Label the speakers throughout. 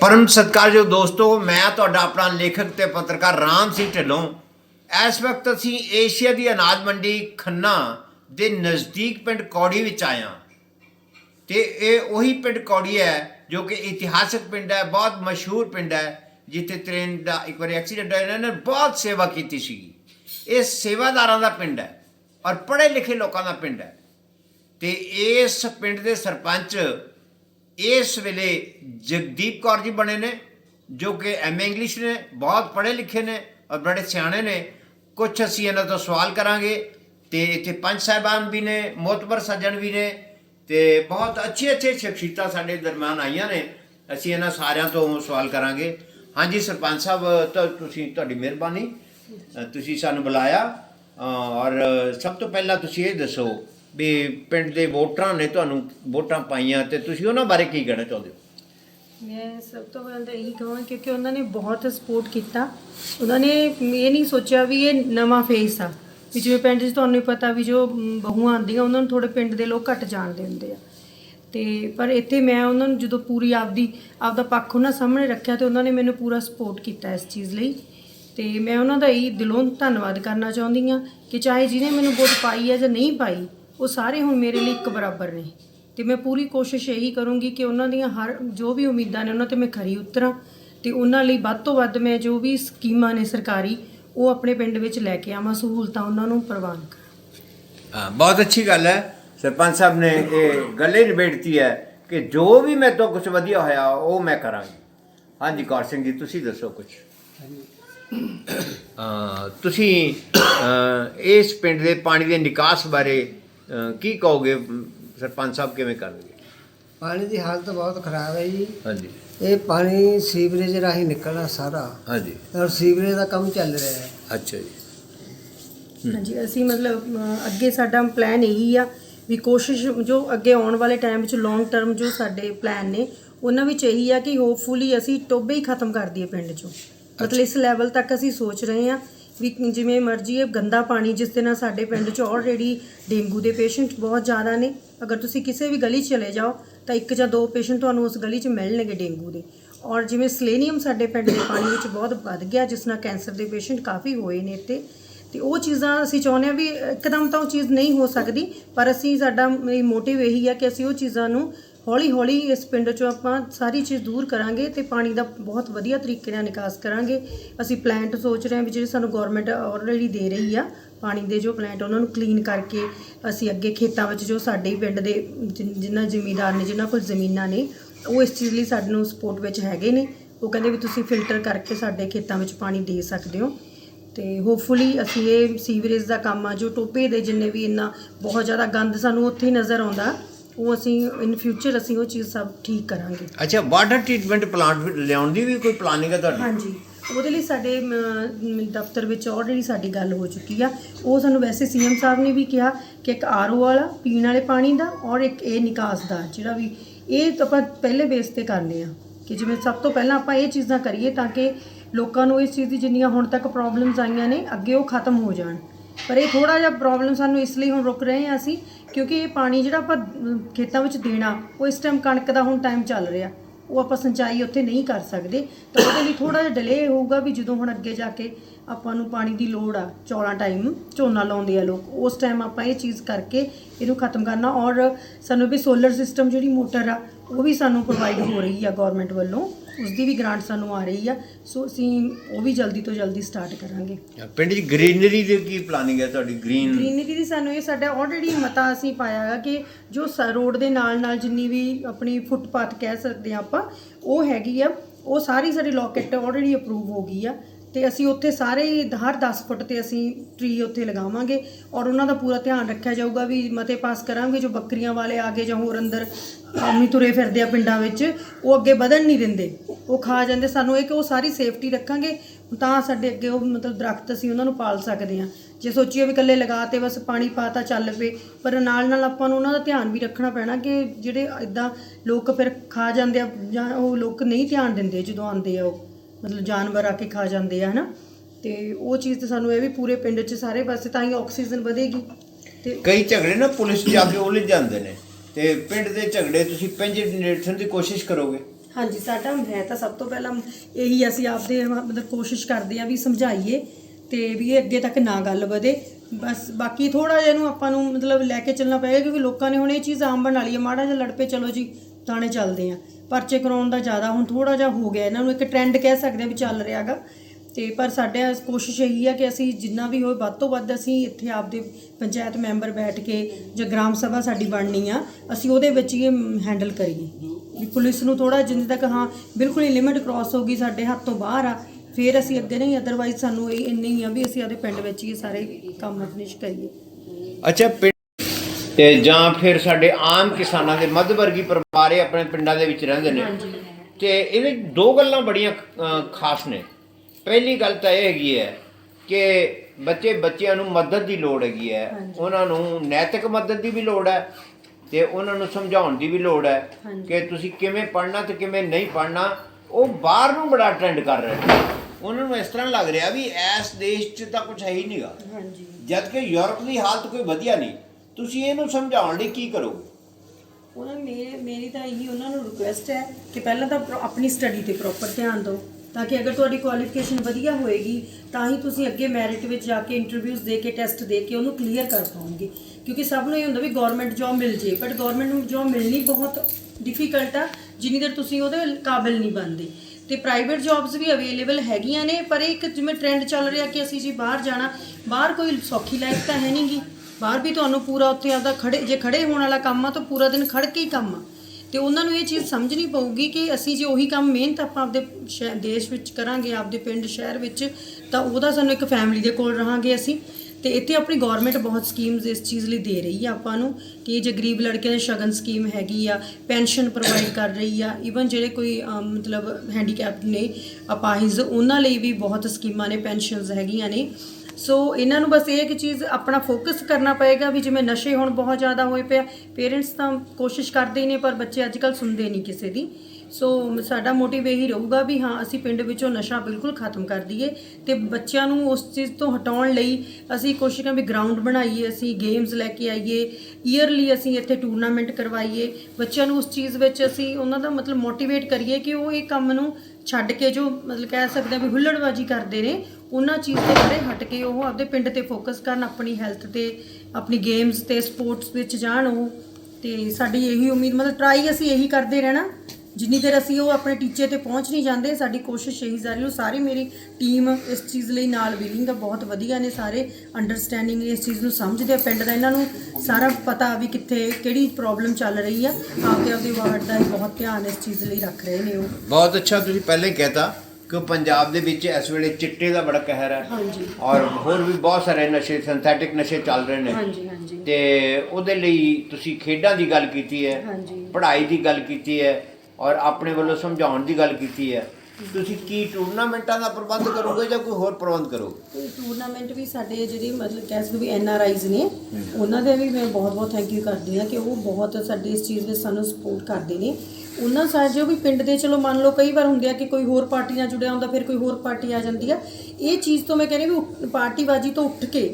Speaker 1: ਪਰਮ ਸਤਿਕਾਰਯੋਗ ਦੋਸਤੋ, ਮੈਂ ਤੁਹਾਡਾ ਆਪਣਾ ਲੇਖਕ ਤੇ ਪੱਤਰਕਾਰ ਰਾਮ ਸਿੰਘ ਢਿੱਲੋਂ। ਇਸ ਵਕਤ ਅਸੀਂ ਏਸ਼ੀਆ ਦੀ ਅਨਾਜ ਮੰਡੀ ਖੰਨਾ ਦੇ ਨਜ਼ਦੀਕ ਪਿੰਡ ਕੌੜੀ ਵਿੱਚ ਆਇਆ ਤੇ ਇਹ ਉਹੀ ਪਿੰਡ ਕੌੜੀ ਹੈ ਜੋ ਕਿ ਇਤਿਹਾਸਕ ਪਿੰਡ ਹੈ, ਬਹੁਤ ਮਸ਼ਹੂਰ ਪਿੰਡ ਹੈ, ਜਿੱਥੇ ਟ੍ਰੇਨ ਦਾ ਇੱਕ ਵਾਰੀ ਐਕਸੀਡੈਂਟ ਹੋਇਆ, ਇਹਨਾਂ ਨੇ ਬਹੁਤ ਸੇਵਾ ਕੀਤੀ ਸੀ ਇਹ ਸੇਵਾਦਾਰਾਂ ਦਾ ਪਿੰਡ ਹੈ ਔਰ ਪੜ੍ਹੇ ਲਿਖੇ ਲੋਕਾਂ ਦਾ ਪਿੰਡ ਹੈ। ਤੇ ਇਸ ਪਿੰਡ ਦੇ ਸਰਪੰਚ ਇਸ ਵੇਲੇ ਜਗਦੀਪ ਕੌਰ ਜੀ ਬਣੇ ਨੇ, ਜੋ ਕਿ ਐਮ ਇੰਗਲਿਸ਼ ਨੇ, ਬਹੁਤ ਪੜ੍ਹੇ ਲਿਖੇ ਨੇ ਔਰ ਬੜੇ ਸਿਆਣੇ ਨੇ। ਕੁਝ ਅਸੀਂ ਇਹਨਾਂ ਤੋਂ ਸਵਾਲ ਕਰਾਂਗੇ ਤੇ ਇੱਥੇ ਪੰਜ ਸਾਹਿਬਾਨ ਵੀ ਨੇ, ਮੋਤਬਰ ਸੱਜਣ ਵੀ ਨੇ ਤੇ ਬਹੁਤ ਅੱਛੇ ਅੱਛੇ ਸ਼ਖਸੀਅਤਾਂ ਸਾਡੇ ਦਰਮਿਆਨ ਆਈਆਂ ਨੇ। ਅਸੀਂ ਇਹਨਾਂ ਸਾਰਿਆਂ ਤੋਂ ਸਵਾਲ ਕਰਾਂਗੇ। ਹਾਂਜੀ, ਸਰਪੰਚ ਸਾਹਿਬ, ਤਾਂ ਤੁਸੀਂ, ਤੁਹਾਡੀ ਮਿਹਰਬਾਨੀ। ਤੁਸੀਂ ਸਾਨੂੰ ਬੁਲਾਇਆ। ਔਰ ਸਭ ਤੋਂ ਪਹਿਲਾਂ ਤੁਸੀਂ ਇਹ ਦੱਸੋ ਵੀ ਪਿੰਡ ਦੇ ਵੋਟਰਾਂ ਨੇ ਤੁਹਾਨੂੰ ਵੋਟਾਂ ਪਾਈਆਂ ਤੇ ਤੁਸੀਂ ਉਹਨਾਂ ਬਾਰੇ ਕੀ ਕਹਿਣਾ ਚਾਹੁੰਦੇ ਹੋ?
Speaker 2: ਮੈਂ ਸਭ ਤੋਂ ਪਹਿਲਾਂ ਤਾਂ ਇਹੀ ਕਹਾਂ ਕਿਉਂਕਿ ਉਹਨਾਂ ਨੇ ਬਹੁਤ ਸਪੋਰਟ ਕੀਤਾ। ਉਹਨਾਂ ਨੇ ਇਹ ਨਹੀਂ ਸੋਚਿਆ ਵੀ ਇਹ ਨਵਾਂ ਫੇਸ ਆ। ਵੀ ਜਿਵੇਂ ਪਿੰਡ 'ਚ ਤੁਹਾਨੂੰ ਪਤਾ ਵੀ ਜੋ ਮ, ਬਹੂਆਂ ਆਉਂਦੀਆਂ ਉਹਨਾਂ ਨੂੰ ਥੋੜੇ ਪਿੰਡ ਦੇ ਲੋਕ ਘੱਟ ਜਾਣਦੇ ਹੁੰਦੇ ਆ। ਤੇ ਪਰ ਇੱਥੇ ਮੈਂ ਉਹਨਾਂ ਨੂੰ ਜਦੋਂ ਪੂਰੀ ਆਪਦੀ ਆਪਦਾ ਪੱਖ ਉਹਨਾਂ ਸਾਹਮਣੇ ਰੱਖਿਆ ਤੇ ਉਹਨਾਂ ਨੇ ਮੈਨੂੰ ਪੂਰਾ ਸਪੋਰਟ ਕੀਤਾ ਇਸ ਚੀਜ਼ ਲਈ। ਤੇ ਮੈਂ ਉਹਨਾਂ ਦਾ ਇਹ ਦਿਲੋਂ ਧੰਨਵਾਦ ਕਰਨਾ ਚਾਹੁੰਦੀ ਆ ਕਿ ਚਾਹੇ ਜਿਹਨੇ ਮੈਨੂੰ ਵੋਟ ਪਾਈ ਹੈ ਜਾਂ ਨਹੀਂ ਪਾਈ ਉਹ ਸਾਰੇ ਹੁਣ ਮੇਰੇ ਲਈ ਇੱਕ ਬਰਾਬਰ ਨੇ। ਤੇ ਮੈਂ ਪੂਰੀ ਕੋਸ਼ਿਸ਼ ਇਹੀ ਕਰੂੰਗੀ ਕਿ ਉਹਨਾਂ ਦੀਆਂ ਹਰ ਜੋ ਵੀ ਉਮੀਦਾਂ ਨੇ ਉਹਨਾਂ ਤੇ ਮੈਂ ਖਰੀ ਉਤਰਾਂ ਤੇ ਉਹਨਾਂ ਲਈ ਵੱਧ ਤੋਂ ਵੱਧ ਮੈਂ ਜੋ ਵੀ ਸਕੀਮਾਂ ਨੇ ਸਰਕਾਰੀ ਉਹ ਆਪਣੇ ਪਿੰਡ ਵਿੱਚ ਲੈ ਕੇ ਆਵਾਂ ਸਹੂਲਤਾਂ ਉਹਨਾਂ ਨੂੰ ਪ੍ਰਵਾਨ ਕਰਾਂ।
Speaker 1: ਹਾਂ ਬਹੁਤ ਅੱਛੀ ਗੱਲ ਹੈ। ਸਰਪੰਚ ਸਾਹਿਬ ਨੇ ਇਹ ਗੱਲੇ ਨਿਬੇੜਤੀ ਹੈ ਕਿ ਜੋ ਵੀ ਮੇਰੇ ਤੋਂ ਕੁਝ ਵਧੀਆ ਹੋਇਆ ਉਹ ਮੈਂ ਕਰਾਂਗੀ। ਹਾਂਜੀ ਕੌਰ ਸਿੰਘ ਜੀ ਤੁਸੀਂ ਦੱਸੋ ਕੁਝ ਅ ਤੁਸੀਂ ਇਸ ਪਿੰਡ ਦੇ ਪਾਣੀ ਦੇ ਨਿਕਾਸ ਬਾਰੇ ਕੀ ਕਹੋਗੇ ਸਰਪੰਚ ਸਾਹਿਬ ਕਿਵੇਂ ਕਰਨਗੇ?
Speaker 3: ਪਾਣੀ ਦੀ ਹਾਲਤ ਬਹੁਤ ਖਰਾਬ ਹੈ ਜੀ।
Speaker 1: ਹਾਂਜੀ।
Speaker 3: ਇਹ ਪਾਣੀ ਸੀਵਰੇਜ ਰਾਹੀਂ ਨਿਕਲਣਾ ਸਾਰਾ।
Speaker 1: ਹਾਂਜੀ।
Speaker 3: ਔਰ ਸੀਵਰੇਜ ਦਾ ਕੰਮ ਚੱਲ ਰਿਹਾ ਹੈ।
Speaker 1: ਅੱਛਾ ਜੀ।
Speaker 2: ਹਾਂਜੀ ਅਸੀਂ ਮਤਲਬ ਅੱਗੇ ਸਾਡਾ ਪਲਾਨ ਇਹੀ ਆ ਵੀ ਕੋਸ਼ਿਸ਼ ਜੋ ਅੱਗੇ ਆਉਣ ਵਾਲੇ ਟਾਈਮ ਵਿੱਚ ਲੌਂਗ ਟਰਮ ਜੋ ਸਾਡੇ ਪਲਾਨ ਨੇ ਉਹਨਾਂ ਵਿੱਚ ਇਹੀ ਆ ਕਿ ਹੋਪਫੁਲੀ ਅਸੀਂ ਟੋਬੇ ਹੀ ਖਤਮ ਕਰ ਦਈਏ ਪਿੰਡ ਚੋਂ। ਮਤਲਬ ਇਸ ਲੈਵਲ ਤੱਕ ਅਸੀਂ ਸੋਚ ਰਹੇ ਹਾਂ ਵੀ ਜਿਵੇਂ ਮਰਜ਼ੀ ਇਹ ਗੰਦਾ ਪਾਣੀ ਜਿਸ ਦੇ ਨਾਲ ਸਾਡੇ ਪਿੰਡ 'ਚ ਆਲਰੇਡੀ ਡੇਂਗੂ ਦੇ ਪੇਸ਼ੈਂਟ ਬਹੁਤ ਜ਼ਿਆਦਾ ਨੇ। ਅਗਰ ਤੁਸੀਂ ਕਿਸੇ ਵੀ ਗਲੀ 'ਚ ਚਲੇ ਜਾਓ, ਤਾਂ ਇੱਕ ਜਾਂ ਦੋ ਪੇਸ਼ੈਂਟ ਤੁਹਾਨੂੰ ਉਸ ਗਲੀ 'ਚ ਮਿਲਣਗੇ ਡੇਂਗੂ ਦੇ। ਔਰ ਜਿਵੇਂ ਸਲੇਨੀਅਮ ਸਾਡੇ ਪਿੰਡ ਦੇ ਪਾਣੀ ਵਿੱਚ ਬਹੁਤ ਵੱਧ ਗਿਆ, ਜਿਸ ਨਾਲ ਕੈਂਸਰ ਦੇ ਪੇਸ਼ੈਂਟ ਕਾਫੀ ਹੋਏ ਨੇ ਇੱਥੇ। ਤੇ ਉਹ ਚੀਜ਼ਾਂ ਅਸੀਂ ਚਾਹੁੰਦੇ ਹਾਂ ਵੀ ਇੱਕਦਮ ਤਾਂ ਉਹ ਚੀਜ਼ ਨਹੀਂ ਹੋ ਸਕਦੀ, ਪਰ ਅਸੀਂ ਸਾਡਾ ਮੋਟਿਵ ਇਹੀ ਹੈ ਕਿ ਅਸੀਂ ਉਹ ਚੀਜ਼ਾਂ ਨੂੰ ਹੌਲੀ ਹੌਲੀ ਇਸ ਪਿੰਡ ਚੋਂ ਆਪਾਂ ਸਾਰੀ ਚੀਜ਼ ਦੂਰ ਕਰਾਂਗੇ ਤੇ ਪਾਣੀ ਦਾ ਬਹੁਤ ਵਧੀਆ ਤਰੀਕੇ ਨਾਲ ਨਿਕਾਸ ਕਰਾਂਗੇ। ਅਸੀਂ ਪਲਾਂਟ ਸੋਚ ਰਹੇ ਹਾਂ ਵੀ ਜਿਹੜੇ ਸਾਨੂੰ ਗਵਰਨਮੈਂਟ ਆਲਰੇਡੀ ਦੇ ਰਹੀ ਆ, ਪਾਣੀ ਦੇ ਜੋ ਪਲਾਂਟ ਉਹਨਾਂ ਨੂੰ ਕਲੀਨ ਕਰਕੇ ਅਸੀਂ ਅੱਗੇ ਖੇਤਾਂ ਵਿੱਚ ਜੋ ਸਾਡੇ ਪਿੰਡ ਦੇ ਜਿਨ- ਜਿਨ੍ਹਾਂ ਜ਼ਿਮੀਦਾਰ ਨੇ ਜਿਨ੍ਹਾਂ ਕੋਲ ਜ਼ਮੀਨਾਂ ਨੇ, ਉਹ ਇਸ ਚੀਜ਼ ਲਈ ਸਾਡੇ ਨੂੰ ਸਪੋਰਟ ਵਿੱਚ ਹੈਗੇ ਨੇ। ਉਹ ਕਹਿੰਦੇ ਵੀ ਤੁਸੀਂ ਫਿਲਟਰ ਕਰਕੇ ਸਾਡੇ ਖੇਤਾਂ ਵਿੱਚ ਪਾਣੀ ਦੇ ਸਕਦੇ ਹੋ। ਤੇ ਹੋਪਫੁਲੀ ਅਸੀਂ ਇਹ ਸੀਵਰੇਜ ਦਾ ਕੰਮ ਆ, ਜੋ ਟੋਪੇ ਦੇ ਜਿੰਨੇ ਵੀ ਇੰਨਾ ਬਹੁਤ ਜ਼ਿਆਦਾ ਗੰਦ ਸਾਨੂੰ ਉੱਥੇ ਹੀ ਨਜ਼ਰ ਆਉਂਦਾ। ਉਹ ਅਸੀਂ ਇਨ ਫਿਊਚਰ ਅਸੀਂ ਉਹ ਚੀਜ਼ ਸਭ ਠੀਕ ਕਰਾਂਗੇ।
Speaker 1: ਅੱਛਾ ਵਾਟਰ ਟ੍ਰੀਟਮੈਂਟ ਪਲਾਂਟ ਲਿਆਉਣ ਦੀ ਵੀ ਕੋਈ ਪਲਾਨਿੰਗ ਹੈ ਤੁਹਾਡੀ?
Speaker 2: ਹਾਂਜੀ। ਉਹਦੇ ਲਈ ਸਾਡੇ ਦਫ਼ਤਰ ਵਿੱਚ ਆਲਰੇਡੀ ਸਾਡੀ ਗੱਲ ਹੋ ਚੁੱਕੀ ਆ। ਉਹ ਸਾਨੂੰ ਵੈਸੇ ਸੀਐਮ ਸਾਹਿਬ ਨੇ ਵੀ ਕਿਹਾ ਕਿ ਇੱਕ ਆਰਓ ਵਾਲਾ ਪੀਣ ਵਾਲੇ ਪਾਣੀ ਦਾ ਔਰ ਇੱਕ ਇਹ ਨਿਕਾਸ ਦਾ ਜਿਹੜਾ ਵੀ ਇਹ ਤਾਂ ਆਪਾਂ ਪਹਿਲੇ ਬੇਸ ਤੇ ਕਰਨੇ ਆ। ਕਿ ਜਿਵੇਂ ਸਭ ਤੋਂ ਪਹਿਲਾਂ ਆਪਾਂ ਇਹ ਚੀਜ਼ਾਂ ਕਰੀਏ ਤਾਂ ਕਿ ਲੋਕਾਂ ਨੂੰ ਇਸ ਚੀਜ਼ ਦੀ ਜਿੰਨੀਆਂ ਹੁਣ ਤੱਕ ਪ੍ਰੋਬਲਮਸ ਆਈਆਂ ਨੇ ਅੱਗੇ ਉਹ ਖਤਮ ਹੋ ਜਾਣ। ਪਰ ਇਹ ਥੋੜਾ ਜਿਹਾ ਪ੍ਰੋਬਲਮ ਸਾਨੂੰ ਇਸ ਲਈ ਹੁਣ ਰੁਕ ਰਹੇ ਹਾਂ ਅਸੀਂ, ਕਿਉਂਕਿ ਇਹ ਪਾਣੀ ਜਿਹੜਾ ਆਪਾਂ ਖੇਤਾਂ ਵਿੱਚ ਦੇਣਾ, ਉਹ ਇਸ ਟਾਈਮ ਕਣਕ ਦਾ ਹੁਣ ਟਾਈਮ ਚੱਲ ਰਿਹਾ। ਉਹ ਆਪਾਂ ਸਿੰਚਾਈ ਉੱਥੇ ਨਹੀਂ ਕਰ ਸਕਦੇ। ਤਾਂ ਉਹਦੇ ਲਈ ਥੋੜਾ ਜਿਹਾ ਡਿਲੇ ਹੋਊਗਾ ਵੀ ਜਦੋਂ ਹੁਣ ਅੱਗੇ ਜਾ ਕੇ ਆਪਾਂ ਨੂੰ ਪਾਣੀ ਦੀ ਲੋੜ ਆ, ਚੌਲਾਂ ਟਾਈਮ ਝੋਨਾ ਲਾਉਂਦੇ ਆ ਲੋਕ, ਉਸ ਟਾਈਮ ਆਪਾਂ ਇਹ ਚੀਜ਼ ਕਰਕੇ ਇਹਨੂੰ ਖਤਮ ਕਰਨਾ। ਔਰ ਸਾਨੂੰ ਵੀ ਸੋਲਰ ਸਿਸਟਮ ਜਿਹੜੀ ਮੋਟਰ ਆ, ਉਹ ਵੀ ਸਾਨੂੰ ਪ੍ਰੋਵਾਈਡ ਹੋ ਰਹੀ ਆ ਗਵਰਨਮੈਂਟ ਵੱਲੋਂ। ਉਸ ਦੀ ਵੀ ਗ੍ਰਾਂਟ ਸਾਨੂੰ ਆ ਰਹੀ ਆ। ਸੋ ਅਸੀਂ ਉਹ ਵੀ ਜਲਦੀ ਤੋਂ ਜਲਦੀ ਸਟਾਰਟ ਕਰਾਂਗੇ।
Speaker 1: ਪਿੰਡ 'ਚ ਗ੍ਰੀਨਰੀ ਦੀ ਕੀ ਪਲਾਨਿੰਗ ਹੈ ਤੁਹਾਡੀ? ਗ੍ਰੀਨ
Speaker 2: ਗ੍ਰੀਨਰੀ ਦੀ ਸਾਨੂੰ ਇਹ ਸਾਡਾ ਆਲਰੇਡੀ ਮਤਾ ਅਸੀਂ ਪਾਇਆ ਹੈ ਕਿ ਜੋ ਰੋਡ ਦੇ ਨਾਲ ਨਾਲ ਜਿੰਨੀ ਵੀ ਆਪਣੀ ਫੁੱਟਪਾਥ ਕਹਿ ਸਕਦੇ ਆ ਆਪਾਂ ਉਹ ਹੈਗੀ ਆ। ਉਹ ਸਾਰੀ ਸਾਡੀ ਲੋਕੇਟ ਆਲਰੇਡੀ ਅਪਰੂਵ ਹੋ ਗਈ ਆ। ਤੇ ਅਸੀਂ ਉੱਥੇ ਸਾਰੇ ਹਰ 10 ਫੁੱਟ ਤੇ ਅਸੀਂ ਟਰੀ ਉੱਥੇ ਲਗਾਵਾਂਗੇ ਔਰ ਉਹਨਾਂ ਦਾ ਪੂਰਾ ਧਿਆਨ ਰੱਖਿਆ ਜਾਊਗਾ ਵੀ ਮਤੇ ਪਾਸ ਕਰਾਂਗੇ ਜੋ ਬੱਕਰੀਆਂ ਵਾਲੇ ਆ ਗਏ ਜਾਂ ਹੋਰ ਅੰਦਰ ਆਮੀ ਤੁਰੇ ਫਿਰਦੇ ਆ ਪਿੰਡਾਂ ਵਿੱਚ, ਉਹ ਅੱਗੇ ਵਧਣ ਨਹੀਂ ਦਿੰਦੇ। ਉਹ ਖਾ ਜਾਂਦੇ, ਸਾਨੂੰ ਇਹ ਕਿ ਉਹ ਸਾਰੀ ਸੇਫਟੀ ਰੱਖਾਂਗੇ, ਤਾਂ ਸਾਡੇ ਅੱਗੇ ਉਹ ਮਤਲਬ ਦਰਖਤ ਅਸੀਂ ਉਹਨਾਂ ਨੂੰ ਪਾਲ ਸਕਦੇ ਹਾਂ। ਜੇ ਸੋਚੀਏ ਵੀ ਇਕੱਲੇ ਲਗਾ ਤੇ ਬਸ ਪਾਣੀ ਪਾਤਾ ਚੱਲ ਪਏ, ਪਰ ਨਾਲ ਨਾਲ ਆਪਾਂ ਨੂੰ ਉਹਨਾਂ ਦਾ ਧਿਆਨ ਵੀ ਰੱਖਣਾ ਪੈਣਾ ਕਿ ਜਿਹੜੇ ਇਦਾਂ ਲੋਕ ਫਿਰ ਖਾ ਜਾਂਦੇ ਆ ਜਾਂ ਉਹ ਲੋਕ ਨਹੀਂ ਧਿਆਨ ਦਿੰਦੇ ਜਦੋਂ ਆਉਂਦੇ ਆ ਉਹ। ਮਤਲਬ ਜਾਨਵਰ ਆ ਕੇ ਖਾ ਜਾਂਦੇ ਆ ਹਨਾ? ਤੇ ਉਹ ਚੀਜ਼ ਤੇ ਸਾਨੂੰ ਇਹ ਵੀ ਪੂਰੇ ਪਿੰਡ 'ਚ ਸਾਰੇ ਪਾਸੇ ਤਾਂ ਹੀ ਆਕਸੀਜਨ ਵਧੇਗੀ। ਤੇ
Speaker 1: ਕਈ ਝਗੜੇ ਨਾ ਪੁਲਿਸ ਜਾ ਕੇ ਉਲਝ ਜਾਂਦੇ ਨੇ। ਤੇ ਪਿੰਡ ਦੇ ਝਗੜੇ ਤੁਸੀਂ ਪਿੰਜ ਨੇੜਨ ਦੀ ਕੋਸ਼ਿਸ਼ ਕਰੋਗੇ?
Speaker 2: ਹਾਂਜੀ ਸਾਡਾ ਹੈ ਤਾਂ ਸਭ ਤੋਂ ਪਹਿਲਾਂ ਇਹੀ ਅਸੀਂ ਆਪਦੇ ਮਤਲਬ ਕੋਸ਼ਿਸ਼ ਕਰਦੇ ਆ ਵੀ ਸਮਝਾਈਏ ਤੇ ਵੀ ਇਹ ਅੱਗੇ ਤੱਕ ਨਾ ਗੱਲ ਵਧੇ। ਬਸ ਬਾਕੀ ਥੋੜਾ ਜਿਹਾ ਇਹਨੂੰ ਆਪਾਂ ਨੂੰ ਮਤਲਬ ਲੈ ਕੇ ਚੱਲਣਾ ਪਏਗਾ ਕਿਉਂਕਿ ਲੋਕਾਂ ਨੇ ਹੁਣ ਇਹ ਚੀਜ਼ ਆਮ ਬਣਾ ਲਈ ਹੈ ਮਾੜਾ ਜਿਹਾ ਲੜ ਪਏ ਚਲੋ ਜੀ ਥਾਣੇ ਚੱਲਦੇ ਆ। ਪਰਚੇ ਕਰਾਉਣ ਦਾ ਜ਼ਿਆਦਾ ਹੁਣ ਥੋੜਾ ਜਿਹਾ ਹੋ ਗਿਆ। ਇਹਨਾਂ ਨੂੰ ਇੱਕ ਟ੍ਰੈਂਡ ਕਹਿ ਸਕਦੇ ਆ ਵੀ ਚੱਲ ਰਿਹਾਗਾ ਤੇ ਪਰ ਸਾਡੇ ਕੋਸ਼ਿਸ਼ ਇਹੀ ਆ ਕਿ ਅਸੀਂ ਜਿੰਨਾ ਵੀ ਹੋਏ ਵੱਧ ਤੋਂ ਵੱਧ ਅਸੀਂ ਇੱਥੇ ਆਪਦੇ ਪੰਚਾਇਤ ਮੈਂਬਰ ਬੈਠ ਕੇ ਜਾਂ ਗ੍ਰਾਮ ਸਭਾ ਸਾਡੀ ਬਣਨੀ ਆ, ਅਸੀਂ ਉਹਦੇ ਵਿੱਚ ਹੀ ਹੈਂਡਲ ਕਰੀਏ। ਵੀ ਪੁਲਿਸ ਨੂੰ ਥੋੜਾ ਜਿੰਨੇ ਤੱਕ ਹਾਂ, ਬਿਲਕੁਲ ਹੀ ਲਿਮਿਟ ਕ੍ਰਾਸ ਹੋ ਗਈ ਸਾਡੇ ਹੱਥ ਤੋਂ ਬਾਹਰ ਆ। ਫਿਰ ਅਸੀਂ ਅੱਗੇ ਨਹੀਂ ਅਦਰਵਾਈਜ਼ ਸਾਨੂੰ ਇਹ ਇੰਨੇ ਹੀ ਆ ਵੀ ਅਸੀਂ ਆਪਦੇ ਪਿੰਡ ਵਿੱਚ ਹੀ ਸਾਰੇ ਕੰਮ ਫਿਨਿਸ਼ ਕਰੀਏ।
Speaker 1: ਅੱਛਾ ਤੇ ਜਾਂ ਫਿਰ ਸਾਡੇ ਆਮ ਕਿਸਾਨਾਂ ਦੇ ਮੱਧ ਵਰਗੀ ਪਰਿਵਾਰ ਆਪਣੇ ਪਿੰਡਾਂ ਦੇ ਵਿੱਚ ਰਹਿੰਦੇ ਨੇ। ਤੇ ਇਹਦੇ ਦੋ ਗੱਲਾਂ ਬੜੀਆਂ ਖਾਸ ਨੇ। ਪਹਿਲੀ ਗੱਲ ਤਾਂ ਇਹ ਹੈਗੀ ਹੈ ਕਿ ਬੱਚੇ ਬੱਚਿਆਂ ਨੂੰ ਮਦਦ ਦੀ ਲੋੜ ਹੈਗੀ ਹੈ। ਉਹਨਾਂ ਨੂੰ ਨੈਤਿਕ ਮਦਦ ਦੀ ਵੀ ਲੋੜ ਹੈ ਤੇ ਉਹਨਾਂ ਨੂੰ ਸਮਝਾਉਣ ਦੀ ਵੀ ਲੋੜ ਹੈ ਕਿ ਤੁਸੀਂ ਕਿਵੇਂ ਪੜ੍ਹਨਾ ਤੇ ਕਿਵੇਂ ਨਹੀਂ ਪੜ੍ਹਨਾ ਉਹ ਬਾਹਰ ਨੂੰ ਬੜਾ ਟ੍ਰੈਂਡ ਕਰ ਰਹੇ ਨੇ। ਉਹਨਾਂ ਨੂੰ ਇਸ ਤਰ੍ਹਾਂ ਲੱਗ ਰਿਹਾ ਵੀ ਇਸ ਦੇਸ਼ 'ਚ ਤਾਂ ਕੁਝ ਹੈ ਹੀ ਨਹੀਂਗਾ
Speaker 2: ਹਾਂਜੀ।
Speaker 1: ਜਦ ਕਿ ਯੂਰਪ ਦੀ ਹਾਲਤ ਕੋਈ ਵਧੀਆ ਨਹੀਂ। ਤੁਸੀਂ ਇਹਨੂੰ ਸਮਝਾਉਣ ਲਈ ਕੀ ਕਰੋਗੇ?
Speaker 2: ਉਹਨਾਂ ਮੇਰੇ, ਮੇਰੀ ਤਾਂ ਇਹੀ ਉਹਨਾਂ ਨੂੰ ਰਿਕੁਐਸਟ ਹੈ ਕਿ ਪਹਿਲਾਂ ਤਾਂ ਪ੍ਰੋ- ਆਪਣੀ ਸਟੱਡੀ ਤੇ ਪ੍ਰੋਪਰ ਧਿਆਨ ਦਿਓ, ਤਾਂ ਕਿ ਅਗਰ ਤੁਹਾਡੀ ਕੁਆਲੀਫਿਕੇਸ਼ਨ ਵਧੀਆ ਹੋਏਗੀ, ਤਾਂ ਹੀ ਤੁਸੀਂ ਅੱਗੇ ਮੈਰਿਟ ਵਿੱਚ ਜਾ ਕੇ ਇੰਟਰਵਿਊਜ਼ ਦੇ ਕੇ ਟੈਸਟ ਦੇ ਕੇ ਉਹਨੂੰ ਕਲੀਅਰ ਕਰ ਪਾਓਗੇ ਕਿਉਂਕਿ ਸਭ ਨੂੰ ਇਹ ਹੁੰਦਾ ਵੀ ਗਵਰਨਮੈਂਟ ਜੌਬ ਮਿਲ ਜੇ ਬਟ ਗਵਰਨਮੈਂਟ ਨੂੰ ਜੌਬ ਮਿਲਣੀ ਬਹੁਤ ਡਿਫਿਕਲਟ ਆ, ਜਿੰਨੀ ਦੇਰ ਤੁਸੀਂ ਉਹਦੇ ਕਾਬਿਲ ਨਹੀਂ ਬਣਦੇ। ਤੇ ਪ੍ਰਾਈਵੇਟ ਜੌਬਸ ਵੀ ਅਵੇਲੇਬਲ ਹੈਗੀਆਂ ਨੇ, ਪਰ ਇਹ ਇੱਕ ਜਿਵੇਂ ਟ੍ਰੈਂਡ ਚੱਲ ਰਿਹਾ ਕਿ ਅਸੀਂ ਜੀ ਬਾਹਰ ਜਾਣਾ, ਬਾਹਰ ਕੋਈ ਸੌਖੀ ਲਾਈਫ ਤਾਂ ਹੈ ਨਹੀਂਗੀ ਬਾਹਰ ਵੀ ਤੁਹਾਨੂੰ ਪੂਰਾ ਉੱਥੇ ਆਪਦਾ ਖੜੇ ਜੇ ਖੜੇ ਹੋਣ ਵਾਲਾ ਕੰਮ ਆ ਤਾਂ ਪੂਰਾ ਦਿਨ ਖੜ ਕੇ ਹੀ ਕੰਮ ਆ। ਤੇ ਉਹਨਾਂ ਨੂੰ ਇਹ ਚੀਜ਼ ਸਮਝਣੀ ਪਊਗੀ ਕਿ ਅਸੀਂ ਜੇ ਉਹੀ ਕੰਮ ਮਿਹਨਤ ਆਪਾਂ ਆਪਦੇ ਸ਼ਹਿ- ਦੇਸ਼ ਵਿੱਚ ਕਰਾਂਗੇ, ਆਪਦੇ ਪਿੰਡ, ਸ਼ਹਿਰ ਵਿੱਚ, ਤਾਂ ਉਹਦਾ ਸਾਨੂੰ ਇੱਕ ਫੈਮਿਲੀ ਦੇ ਕੋਲ ਰਹਾਂਗੇ ਅਸੀਂ। ਤੇ ਇੱਥੇ ਆਪਣੀ ਗਵਰਨਮੈਂਟ ਬਹੁਤ ਸਕੀਮਸ ਇਸ ਚੀਜ਼ ਲਈ ਦੇ ਰਹੀ ਆ ਆਪਾਂ ਨੂੰ ਕਿ ਜੇ ਗਰੀਬ ਲੜਕਿਆਂ ਦੇ ਸ਼ਗਨ ਸਕੀਮ ਹੈਗੀ ਆ, ਪੈਨਸ਼ਨ ਪ੍ਰੋਵਾਈਡ ਕਰ ਰਹੀ ਆ ਇਵਨ ਜਿਹੜੇ ਕੋਈ ਮਤਲਬ ਹੈਂਡੀਕੈਪ ਨੇ, ਅਪਾਹਿਜ, ਉਹਨਾਂ ਲਈ ਵੀ ਬਹੁਤ ਸਕੀਮਾਂ ਨੇ, ਪੈਨਸ਼ਨਸ ਹੈਗੀਆਂ ਨੇ। ਸੋ ਇਹਨਾਂ ਨੂੰ ਬਸ ਇਹ ਇੱਕ ਚੀਜ਼ ਆਪਣਾ ਫੋਕਸ ਕਰਨਾ ਪਏਗਾ ਵੀ ਜਿਵੇਂ ਨਸ਼ੇ ਹੁਣ ਬਹੁਤ ਜ਼ਿਆਦਾ ਹੋਏ ਪਿਆ ਪੇਰੈਂਟਸ ਤਾਂ ਕੋਸ਼ਿਸ਼ ਕਰਦੇ ਹੀ ਨੇ, ਪਰ ਬੱਚੇ ਅੱਜ ਕੱਲ ਸੁਣਦੇ ਨਹੀਂ ਕਿਸੇ ਦੀ। ਸੋ ਸਾਡਾ ਮੋਟਿਵ ਇਹੀ ਰਹੂਗਾ ਵੀ ਹਾਂ, ਅਸੀਂ ਪਿੰਡ ਵਿੱਚੋਂ ਨਸ਼ਾ ਬਿਲਕੁਲ ਖਤਮ ਕਰ ਦਈਏ ਤੇ ਬੱਚਿਆਂ ਨੂੰ ਉਸ ਚੀਜ਼ ਤੋਂ ਹਟਾਉਣ ਲਈ ਅਸੀਂ ਕੋਸ਼ਿਸ਼ ਕਰਾਂ ਵੀ ਗਰਾਊਂਡ ਬਣਾਈਏ, ਅਸੀਂ ਗੇਮਸ ਲੈ ਕੇ ਆਈਏ ਈਅਰਲੀ ਅਸੀਂ ਇੱਥੇ ਟੂਰਨਾਮੈਂਟ ਕਰਵਾਈਏ। ਬੱਚਿਆਂ ਨੂੰ ਉਸ ਚੀਜ਼ ਵਿੱਚ ਅਸੀਂ ਉਹਨਾਂ ਦਾ ਮਤਲਬ ਮੋਟੀਵੇਟ ਕਰੀਏ ਕਿ ਉਹ ਇਹ ਕੰਮ ਨੂੰ ਛੱਡ ਕੇ ਜੋ ਮਤਲਬ ਕਹਿ ਸਕਦੇ ਆ ਵੀ ਹੁੱਲੜਬਾਜੀ ਕਰਦੇ ਨੇ, ਉਹਨਾਂ ਚੀਜ਼ ਤੋਂ ਪਰੇ ਹਟ ਕੇ ਉਹ ਆਪਦੇ ਪਿੰਡ ਤੇ ਫੋਕਸ ਕਰਨ, ਆਪਣੀ ਹੈਲਥ ਤੇ, ਆਪਣੀ ਗੇਮਸ ਤੇ ਸਪੋਰਟਸ ਵਿੱਚ ਜਾਣ ਉਹ, ਤੇ ਸਾਡੀ ਇਹੀ ਉਮੀਦ, ਮਤਲਬ ਟਰਾਈ ਅਸੀਂ ਇਹੀ ਕਰਦੇ ਰਹਿਣਾ। ਜਿੰਨੀ ਦੇਰ ਅਸੀਂ ਉਹ ਆਪਣੇ ਟੀਚੇ ਤੇ ਪਹੁੰਚ ਨਹੀਂ ਜਾਂਦੇ ਸਾਡੀ ਕੋਸ਼ਿਸ਼ ਇਹੀ ਜਾਰੀ ਉਹ ਸਾਰੀ ਮੇਰੀ ਟੀਮ ਇਸ ਚੀਜ਼ ਲਈ ਨਾਲ ਵਿਲਿੰਗ ਆ ਬਹੁਤ ਵਧੀਆ ਨੇ ਸਾਰੇ ਅੰਡਰਸਟੈਂਡਿੰਗ ਇਸ ਚੀਜ਼ ਨੂੰ ਸਮਝਦੇ ਆ ਪਿੰਡ ਦਾ ਇਹਨਾਂ ਨੂੰ ਸਾਰਾ ਪਤਾ ਵੀ ਕਿੱਥੇ ਕਿਹੜੀ ਪ੍ਰੋਬਲਮ ਚੱਲ ਰਹੀ ਆ ਆਪਦੇ ਆਪਦੇ ਵਾਰਡ ਦਾ ਬਹੁਤ ਧਿਆਨ ਇਸ ਚੀਜ਼ ਲਈ ਰੱਖ ਰਹੇ ਨੇ ਉਹ।
Speaker 1: ਬਹੁਤ ਅੱਛਾ ਤੁਸੀਂ ਪਹਿਲਾਂ ਹੀ ਕਹਿਤਾ ਕਿ ਪੰਜਾਬ ਦੇ ਵਿੱਚ ਇਸ ਵੇਲੇ ਚਿੱਟੇ ਦਾ ਬੜਾ ਕਹਿਰ ਹੈ।
Speaker 2: ਹਾਂਜੀ।
Speaker 1: ਔਰ ਹੋਰ ਵੀ ਬਹੁਤ ਸਾਰੇ ਨਸ਼ੇ ਸਿੰਥੈਟਿਕ ਨਸ਼ੇ ਚੱਲ ਰਹੇ ਨੇ।
Speaker 2: ਹਾਂਜੀ ਹਾਂਜੀ।
Speaker 1: ਤੇ ਉਹਦੇ ਲਈ ਤੁਸੀਂ ਖੇਡਾਂ ਦੀ ਗੱਲ ਕੀਤੀ ਹੈ
Speaker 2: ਹਾਂਜੀ।
Speaker 1: ਪੜ੍ਹਾਈ ਦੀ ਗੱਲ ਕੀਤੀ ਹੈ ਔਰ ਆਪਣੇ ਵੱਲੋਂ ਸਮਝਾਉਣ ਦੀ ਗੱਲ ਕੀਤੀ ਹੈ। ਤੁਸੀਂ ਕੀ ਟੂਰਨਾਮੈਂਟਾਂ ਦਾ ਪ੍ਰਬੰਧ ਕਰੋਗੇ ਜਾਂ ਕੋਈ ਹੋਰ ਪ੍ਰਬੰਧ ਕਰੋਗੇ?
Speaker 2: ਤੇ ਟੂਰਨਾਮੈਂਟ ਵੀ ਸਾਡੇ ਜਿਹੜੇ ਮਤਲਬ ਕਹਿ ਸਕਦੇ ਵੀ ਐਨ ਆਰ ਆਈਜ਼ ਨੇ ਉਹਨਾਂ ਦੇ ਵੀ ਮੈਂ ਬਹੁਤ ਬਹੁਤ ਥੈਂਕ ਯੂ ਕਰਦੀ ਹਾਂ ਕਿ ਉਹ ਬਹੁਤ ਸਾਡੀ ਇਸ ਚੀਜ਼ ਵਿੱਚ ਸਾਨੂੰ ਸਪੋਰਟ ਕਰਦੇ ਨੇ। ਉਹਨਾਂ ਸਾਰੇ ਜੋ ਵੀ ਪਿੰਡ ਦੇ ਚਲੋ ਮੰਨ ਲਓ ਕਈ ਵਾਰ ਹੁੰਦੇ ਆ ਕਿ ਕੋਈ ਹੋਰ ਪਾਰਟੀ ਨਾਲ ਜੁੜਿਆ ਹੁੰਦਾ ਫਿਰ ਕੋਈ ਹੋਰ ਪਾਰਟੀ ਆ ਜਾਂਦੀ ਆ। ਇਹ ਚੀਜ਼ ਤੋਂ ਮੈਂ ਕਹਿੰਦੀ ਵੀ ਪਾਰਟੀਬਾਜ਼ੀ ਤੋਂ ਉੱਠ ਕੇ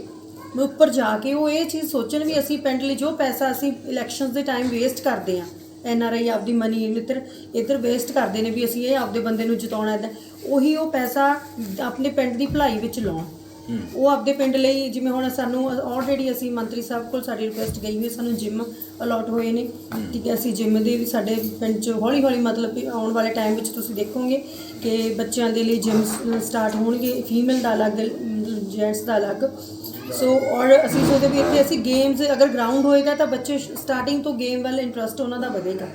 Speaker 2: ਉੱਪਰ ਜਾ ਕੇ ਉਹ ਇਹ ਚੀਜ਼ ਸੋਚਣ ਵੀ ਅਸੀਂ ਪਿੰਡ ਲਈ ਜੋ ਪੈਸਾ ਅਸੀਂ ਇਲੈਕਸ਼ਨਸ ਦੇ ਟਾਈਮ ਵੇਸਟ ਕਰਦੇ ਆ ਐਨ ਆਰ ਆਈ ਆਪਦੀ ਮਨੀ ਇੱਧਰ ਇੱਧਰ ਵੇਸਟ ਕਰਦੇ ਨੇ ਵੀ ਅਸੀਂ ਇਹ ਆਪਦੇ ਬੰਦੇ ਨੂੰ ਜਿਤਾਉਣਾ ਹੈ। ਉਹੀ ਉਹ ਪੈਸਾ ਆਪਣੇ ਪਿੰਡ ਦੀ ਭਲਾਈ ਵਿੱਚ ਲਾਉਣ। ਉਹ ਆਪਦੇ ਪਿੰਡ ਲਈ ਜਿਵੇਂ ਹੁਣ ਸਾਨੂੰ ਆਲਰੇਡੀ ਅਸੀਂ ਮੰਤਰੀ ਸਾਹਿਬ ਕੋਲ ਸਾਡੀ ਰਿਕੁਐਸਟ ਗਈ ਹੋਈ ਸਾਨੂੰ ਜਿਮ ਅਲਾਟ ਹੋਏ ਨੇ। ਠੀਕ ਹੈ ਅਸੀਂ ਜਿਮ ਦੇ ਵੀ ਸਾਡੇ ਪਿੰਡ 'ਚ ਹੌਲੀ ਹੌਲੀ ਮਤਲਬ ਵੀ ਆਉਣ ਵਾਲੇ ਟਾਈਮ ਵਿੱਚ ਤੁਸੀਂ ਦੇਖੋਗੇ ਕਿ ਬੱਚਿਆਂ ਦੇ ਲਈ ਜਿਮ ਸਟਾਰਟ ਹੋਣਗੇ ਫੀਮੇਲ ਦਾ ਅਲੱਗ ਜੈਂਟਸ ਦਾ ਅਲੱਗ। ਸੋ ਔਰ ਅਸੀਂ ਸੋਚਦੇ ਵੀ ਇੱਥੇ ਅਸੀਂ ਗੇਮਸ ਅਗਰ ਗਰਾਊਂਡ ਹੋਏਗਾ ਤਾਂ ਬੱਚੇ ਸਟਾਰਟਿੰਗ ਤੋਂ ਗੇਮ ਵੱਲ ਇੰਟਰਸਟ ਉਹਨਾਂ ਦਾ ਵਧੇਗਾ।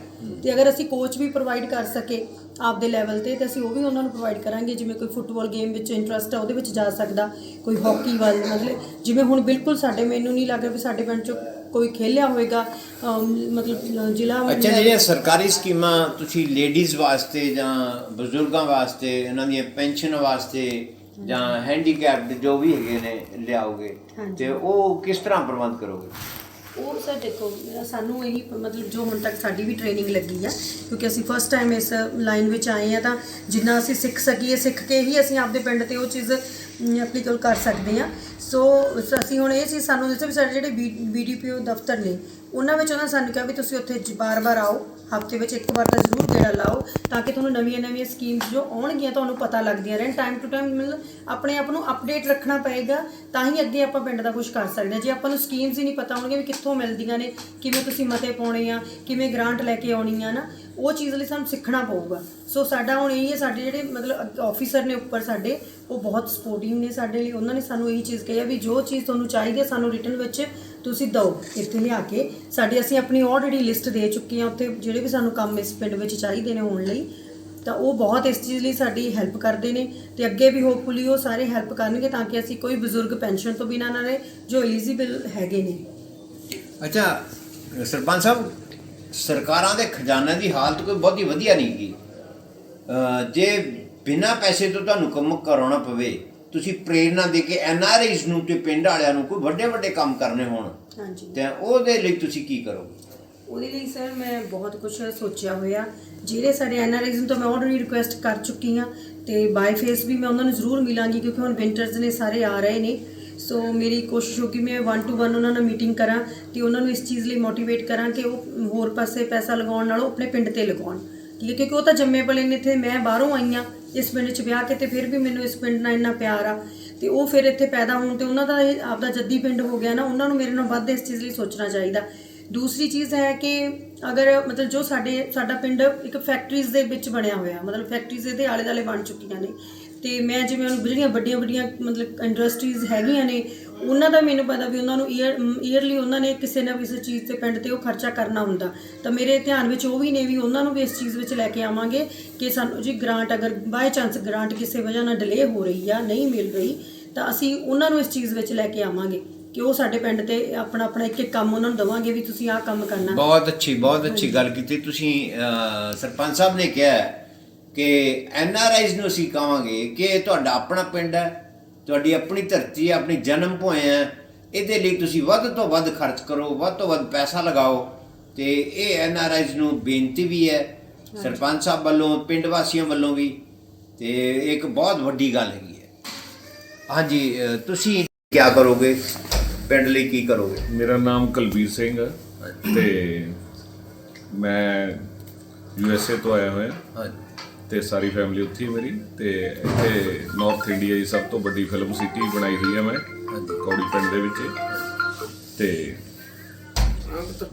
Speaker 2: ਤੇ ਅਗਰ ਅਸੀਂ ਕੋਚ ਵੀ ਪ੍ਰੋਵਾਈਡ ਕਰ ਸਕੇ ਆਪਦੇ ਲੈਵਲ ਤੇ ਤੇ ਅਸੀਂ ਉਹ ਵੀ ਉਹਨਾਂ ਨੂੰ ਪ੍ਰੋਵਾਈਡ ਕਰਾਂਗੇ। ਜਿਵੇਂ ਕੋਈ ਫੁੱਟਬਾਲ ਗੇਮ ਵਿੱਚ ਇੰਟਰਸਟ ਆ ਉਹਦੇ ਵਿੱਚ ਜਾ ਸਕਦਾ। ਕੋਈ ਹਾਕੀ ਵੱਲ ਮਤਲਬ ਜਿਵੇਂ ਹੁਣ ਬਿਲਕੁਲ ਸਾਡੇ ਮੈਨੂੰ ਨਹੀਂ ਲੱਗ ਰਿਹਾ ਵੀ ਸਾਡੇ ਪਿੰਡ 'ਚ ਕੋਈ ਖੇਲਿਆ ਹੋਵੇਗਾ ਮਤਲਬ ਜ਼ਿਲ੍ਹਾ
Speaker 1: ਅੱਛਾ ਜਿਹੜੀਆਂ ਸਰਕਾਰੀ ਸਕੀਮਾਂ ਤੁਸੀਂ ਲੇਡੀਜ਼ ਵਾਸਤੇ ਜਾਂ ਬਜ਼ੁਰਗਾਂ ਵਾਸਤੇ ਇਹਨਾਂ ਦੀਆਂ ਪੈਨਸ਼ਨ ਵਾਸਤੇ ਜਾਂ ਹੈਂਡੀਕੈਪਡ ਜੋ ਵੀ ਹੈਗੇ ਨੇ ਲਿਆਓਗੇ। ਤੇ ਉਹ ਕਿਸ ਤਰ੍ਹਾਂ ਪ੍ਰਬੰਧ ਕਰੋਗੇ
Speaker 2: ਉਹ ਸਰ ਦੇਖੋ ਸਾਨੂੰ ਇਹੀ ਮਤਲਬ ਜੋ ਹੁਣ ਤੱਕ ਸਾਡੀ ਵੀ ਟ੍ਰੇਨਿੰਗ ਲੱਗੀ ਆ ਕਿਉਂਕਿ ਅਸੀਂ ਫਸਟ ਟਾਈਮ ਇਸ ਲਾਈਨ ਵਿੱਚ ਆਏ ਆ ਤਾਂ ਜਿੰਨਾ ਅਸੀਂ ਸਿੱਖ ਸਕੀਏ ਸਿੱਖ ਕੇ ਹੀ ਅਸੀਂ ਆਪਦੇ ਪਿੰਡ ਤੇ ਉਹ ਚੀਜ਼ ਐਪਲੀਕੇਬਲ ਕਰ ਸਕਦੇ ਆ ਸੋ ਅਸੀਂ ਹੁਣ ਇਹ ਚੀਜ਼ ਸਾਨੂੰ ਦੱਸਿਆ ਵੀ ਸਾਡੇ ਜਿਹੜੇ ਬੀਡੀਪੀਓ ਦਫ਼ਤਰ ਨੇ ਉਹਨਾਂ ਵਿੱਚ ਉਹਨਾਂ ਸਾਨੂੰ ਕਿਹਾ ਵੀ ਤੁਸੀਂ ਉੱਥੇ ਬਾਰ-ਬਾਰ ਆਓ, ਹਫ਼ਤੇ ਵਿੱਚ ਇੱਕ ਵਾਰ ਤਾਂ ਜ਼ਰੂਰ ਗੇੜਾ ਲਾਓ ਤਾਂ ਕਿ ਤੁਹਾਨੂੰ ਨਵੀਆਂ-ਨਵੀਆਂ ਸਕੀਮਸ ਜੋ ਆਉਣਗੀਆਂ ਤੁਹਾਨੂੰ ਪਤਾ ਲੱਗਦੀਆਂ ਰਹਿਣ। ਟਾਈਮ ਟੂ ਟਾਈਮ ਮਤਲਬ ਆਪਣੇ ਆਪ ਨੂੰ ਅਪਡੇਟ ਰੱਖਣਾ ਪਏਗਾ, ਤਾਂ ਹੀ ਅੱਗੇ ਆਪਾਂ ਪਿੰਡ ਦਾ ਕੁਝ ਕਰ ਸਕਦੇ ਹਾਂ। ਜੇ ਆਪਾਂ ਨੂੰ ਸਕੀਮਸ ਹੀ ਨਹੀਂ ਪਤਾ ਹੋਣਗੀਆਂ ਵੀ ਕਿੱਥੋਂ ਮਿਲਦੀਆਂ ਨੇ, ਕਿਵੇਂ ਤੁਸੀਂ ਮਤੇ ਪਾਉਣੇ ਆ, ਕਿਵੇਂ ਗ੍ਰਾਂਟ ਲੈ ਕੇ ਆਉਣੀ ਆ ਨਾ, ਉਹ ਚੀਜ਼ ਲਈ ਸਾਨੂੰ ਸਿੱਖਣਾ ਪਊਗਾ। ਸੋ ਸਾਡਾ ਹੁਣ ਇਹ ਹੈ, ਸਾਡੇ ਜਿਹੜੇ ਮਤਲਬ ਆਫੀਸਰ ਨੇ ਉੱਪਰ ਸਾਡੇ, ਉਹ ਬਹੁਤ ਸਪੋਰਟਿਵ ਨੇ ਸਾਡੇ ਲਈ। ਉਹਨਾਂ ਨੇ ਸਾਨੂੰ ਇਹੀ ਚੀਜ਼ ਕਹੀ ਆ ਵੀ ਜੋ ਚੀਜ਼ ਤੁਹਾਨੂੰ ਚਾਹੀਦੀ ਹੈ ਸਾਨੂੰ ਰਿਟਰਨ ਵਿੱਚ ਤੁਸੀਂ ਦਿਓ, ਇੱਥੇ ਲਿਆ ਕੇ। ਸਾਡੀ, ਅਸੀਂ ਆਪਣੀ ਆਲਰੇਡੀ ਲਿਸਟ ਦੇ ਚੁੱਕੇ ਹਾਂ। ਉੱਥੇ ਜਿਹੜੇ ਵੀ ਸਾਨੂੰ ਕੰਮ ਇਸ ਪਿੰਡ ਵਿੱਚ ਚਾਹੀਦੇ ਨੇ ਹੋਣ ਲਈ, ਤਾਂ ਉਹ ਬਹੁਤ ਇਸ ਚੀਜ਼ ਲਈ ਸਾਡੀ ਹੈਲਪ ਕਰਦੇ ਨੇ। ਤੇ ਅੱਗੇ ਵੀ ਹੋਪਫੁਲੀ ਉਹ ਸਾਰੇ ਹੈਲਪ ਕਰਨਗੇ ਤਾਂ ਕਿ ਅਸੀਂ ਕੋਈ ਬਜ਼ੁਰਗ ਪੈਨਸ਼ਨ ਤੋਂ ਬਿਨਾਂ ਨਾ ਰਹੇ, ਜੋ ਐਲੀਜੀਬਲ ਹੈਗੇ ਨੇ।
Speaker 1: ਅੱਛਾ, ਸਰਪੰਚ ਸਾਹਿਬ, ਸਰਕਾਰਾਂ ਦੇ ਖਜ਼ਾਨੇ ਦੀ ਹਾਲਤ ਕੋਈ ਬਹੁਤੀ ਵਧੀਆ ਨਹੀਂ ਗੀ ਜੇ ਬਿਨਾਂ ਪੈਸੇ ਤੋਂ ਤੁਹਾਨੂੰ ਕੰਮ ਕਰਾਉਣਾ ਪਵੇ ਤੁਸੀਂ ਪ੍ਰੇਰਣਾ ਦੇ ਕੇ ਐਨਆਰਆਈਜ਼ ਨੂੰ ਤੇ ਪਿੰਡ ਵਾਲਿਆਂ ਨੂੰ ਕੋਈ ਵੱਡੇ ਵੱਡੇ ਕੰਮ ਕਰਨੇ ਹੋਣ
Speaker 2: ਹਾਂਜੀ।
Speaker 1: ਤੇ ਉਹਦੇ ਲਈ ਤੁਸੀਂ ਕੀ ਕਰੋਗੇ?
Speaker 2: ਉਹਦੇ ਲਈ ਸਰ ਮੈਂ ਬਹੁਤ ਕੁਝ ਸੋਚਿਆ ਹੋਇਆ। ਜਿਹੜੇ ਸਾਡੇ ਐਨਆਰਆਈਜ਼ ਨੂੰ ਤਾਂ ਮੈਂ ਆਲਰੇਡੀ ਰਿਕੁਐਸਟ ਕਰ ਚੁੱਕੀ ਹਾਂ ਤੇ ਬਾਈ ਫੇਸ ਵੀ ਮੈਂ ਉਹਨਾਂ ਨੂੰ ਜ਼ਰੂਰ ਮਿਲਾਂਗੀ ਕਿਉਂਕਿ ਹੁਣ ਵਿੰਟਰਸ ਨੇ ਸਾਰੇ ਆ ਰਹੇ ਨੇ। ਸੋ ਮੇਰੀ ਕੋਸ਼ਿਸ਼ ਹੋਗੀ ਮੈਂ 1 ਟੂ 1 ਉਹਨਾਂ ਨਾਲ ਮੀਟਿੰਗ ਕਰਾਂ ਤੇ ਉਹਨਾਂ ਨੂੰ ਇਸ ਚੀਜ਼ ਲਈ ਮੋਟੀਵੇਟ ਕਰਾਂ ਕਿ ਉਹ ਹੋਰ ਪਾਸੇ ਪੈਸਾ ਲਗਾਉਣ ਨਾਲੋਂ ਆਪਣੇ ਪਿੰਡ ਤੇ ਲਗਾਉਣ। ਠੀਕ ਹੈ ਕਿਉਂਕਿ ਉਹ ਤਾਂ ਜੰਮੇ ਪਲੇ ਨੇ ਇੱਥੇ ਮੈਂ ਬਾਹਰੋਂ ਆਈ ਹਾਂ। ਇਸ ਪਿੰਡ 'ਚ ਵਿਆਹ ਕੇ ਤੇ ਫਿਰ ਵੀ ਮੈਨੂੰ ਇਸ ਪਿੰਡ ਨਾਲ ਇੰਨਾ ਪਿਆਰ ਆ। ਤੇ ਉਹ ਫਿਰ ਇੱਥੇ ਪੈਦਾ ਹੋਣ ਤੇ ਉਹਨਾਂ ਦਾ ਇਹ ਆਪਦਾ ਜੱਦੀ ਪਿੰਡ ਹੋ ਗਿਆ ਨਾ, ਉਹਨਾਂ ਨੂੰ ਮੇਰੇ ਨਾਲ ਵੱਧ ਇਸ ਚੀਜ਼ ਲਈ ਸੋਚਣਾ ਚਾਹੀਦਾ। ਦੂਸਰੀ ਚੀਜ਼ ਹੈ ਕਿ ਅਗਰ ਮਤਲਬ ਜੋ ਸਾਡੇ, ਸਾਡਾ ਪਿੰਡ ਇੱਕ ਫੈਕਟਰੀਜ਼ ਦੇ ਵਿੱਚ ਬਣਿਆ ਹੋਇਆ, ਮਤਲਬ ਫੈਕਟਰੀਜ਼ ਇਹਦੇ ਆਲੇ ਦੁਆਲੇ ਬਣ ਚੁੱਕੀਆਂ ਨੇ। ਤੇ ਮੈਂ ਜਿਵੇਂ ਉਹਨੂੰ ਜਿਹੜੀਆਂ ਵੱਡੀਆਂ ਵੱਡੀਆਂ ਮਤਲਬ ਇੰਡਸਟਰੀਜ਼ ਹੈਗੀਆਂ ਨੇ ਉਹਨਾਂ ਦਾ ਮੈਨੂੰ ਪਤਾ ਵੀ ਉਹਨਾਂ ਨੂੰ ਈਅਰ ਈਅਰਲੀ ਉਹਨਾਂ ਨੇ ਕਿਸੇ ਨਾ ਕਿਸੇ ਚੀਜ਼ ਤੇ ਪਿੰਡ ਤੇ ਉਹ ਖਰਚਾ ਕਰਨਾ ਹੁੰਦਾ। ਤਾਂ ਮੇਰੇ ਧਿਆਨ ਵਿੱਚ ਉਹ ਵੀ ਨੇ ਵੀ ਉਹਨਾਂ ਨੂੰ ਵੀ ਇਸ ਚੀਜ਼ ਵਿੱਚ ਲੈ ਕੇ ਆਵਾਂਗੇ ਕਿ ਸਾਨੂੰ ਜੀ ਗ੍ਰਾਂਟ ਅਗਰ ਬਾਈ ਚਾਂਸ ਗ੍ਰਾਂਟ ਕਿਸੇ ਵਜ੍ਹਾ ਨਾਲ ਡਿਲੇ ਹੋ ਰਹੀ ਆ ਨਹੀਂ ਮਿਲ ਰਹੀ ਤਾਂ ਅਸੀਂ ਉਹਨਾਂ ਨੂੰ ਇਸ ਚੀਜ਼ ਵਿੱਚ ਲੈ ਕੇ ਆਵਾਂਗੇ ਕਿ ਉਹ ਸਾਡੇ ਪਿੰਡ ਤੇ ਆਪਣਾ ਆਪਣਾ ਇੱਕ ਇੱਕ ਕੰਮ ਉਹਨਾਂ ਨੂੰ ਦਵਾਂਗੇ ਵੀ ਤੁਸੀਂ ਆਹ ਕੰਮ ਕਰਨਾ।
Speaker 1: ਬਹੁਤ ਅੱਛੀ ਬਹੁਤ ਅੱਛੀ ਗੱਲ ਕੀਤੀ ਤੁਸੀਂ ਸਰਪੰਚ ਸਾਹਿਬ ਨੇ ਕਿਹਾ ਕਿ ਐਨਆਰਆਈਜ਼ ਨੂੰ ਅਸੀਂ ਕਹਾਂਗੇ ਕਿ ਤੁਹਾਡਾ ਆਪਣਾ ਪਿੰਡ ਹੈ ਤੁਹਾਡੀ ਆਪਣੀ ਧਰਤੀ ਹੈ ਆਪਣੀ ਜਨਮ ਭੂਮੀ ਹੈ ਇਹਦੇ ਲਈ ਤੁਸੀਂ ਵੱਧ ਤੋਂ ਵੱਧ ਖਰਚ ਕਰੋ ਵੱਧ ਤੋਂ ਵੱਧ ਪੈਸਾ ਲਗਾਓ ਤੇ ਇਹ ਐਨਆਰਆਈਜ਼ ਨੂੰ ਬੇਨਤੀ ਵੀ ਹੈ ਸਰਪੰਚ ਸਾਹਿਬ ਵੱਲੋਂ ਪਿੰਡ ਵਾਸੀਆਂ ਵੱਲੋਂ ਵੀ ਤੇ ਇੱਕ ਬਹੁਤ ਵੱਡੀ ਗੱਲ ਹੈਗੀ ਹੈ। ਹਾਂਜੀ ਤੁਸੀਂ ਕੀ ਕਰੋਗੇ? ਪਿੰਡ ਲਈ ਕੀ ਕਰੋਗੇ?
Speaker 4: ਮੇਰਾ ਨਾਮ ਕੁਲਬੀਰ ਸਿੰਘ ਹੈ ਤੇ ਮੈਂ ਯੂ ਐਸ ਏ ਤੋਂ ਆਇਆ ਹੋਇਆ।
Speaker 1: ਹਾਂਜੀ।
Speaker 4: ਤੇ ਸਾਰੀ ਫੈਮਿਲੀ ਉੱਥੇ ਹੀ ਮੇਰੀ ਤੇ ਇੱਥੇ ਨਾਰਥ ਇੰਡੀਆ ਦੀ ਸਭ ਤੋਂ ਵੱਡੀ ਫਿਲਮ ਸਿਟੀ ਬਣਾਈ ਹੋਈ ਹੈ ਮੈਂ ਕੌੜੀ ਪਿੰਡ ਦੇ ਵਿੱਚ। ਤੇ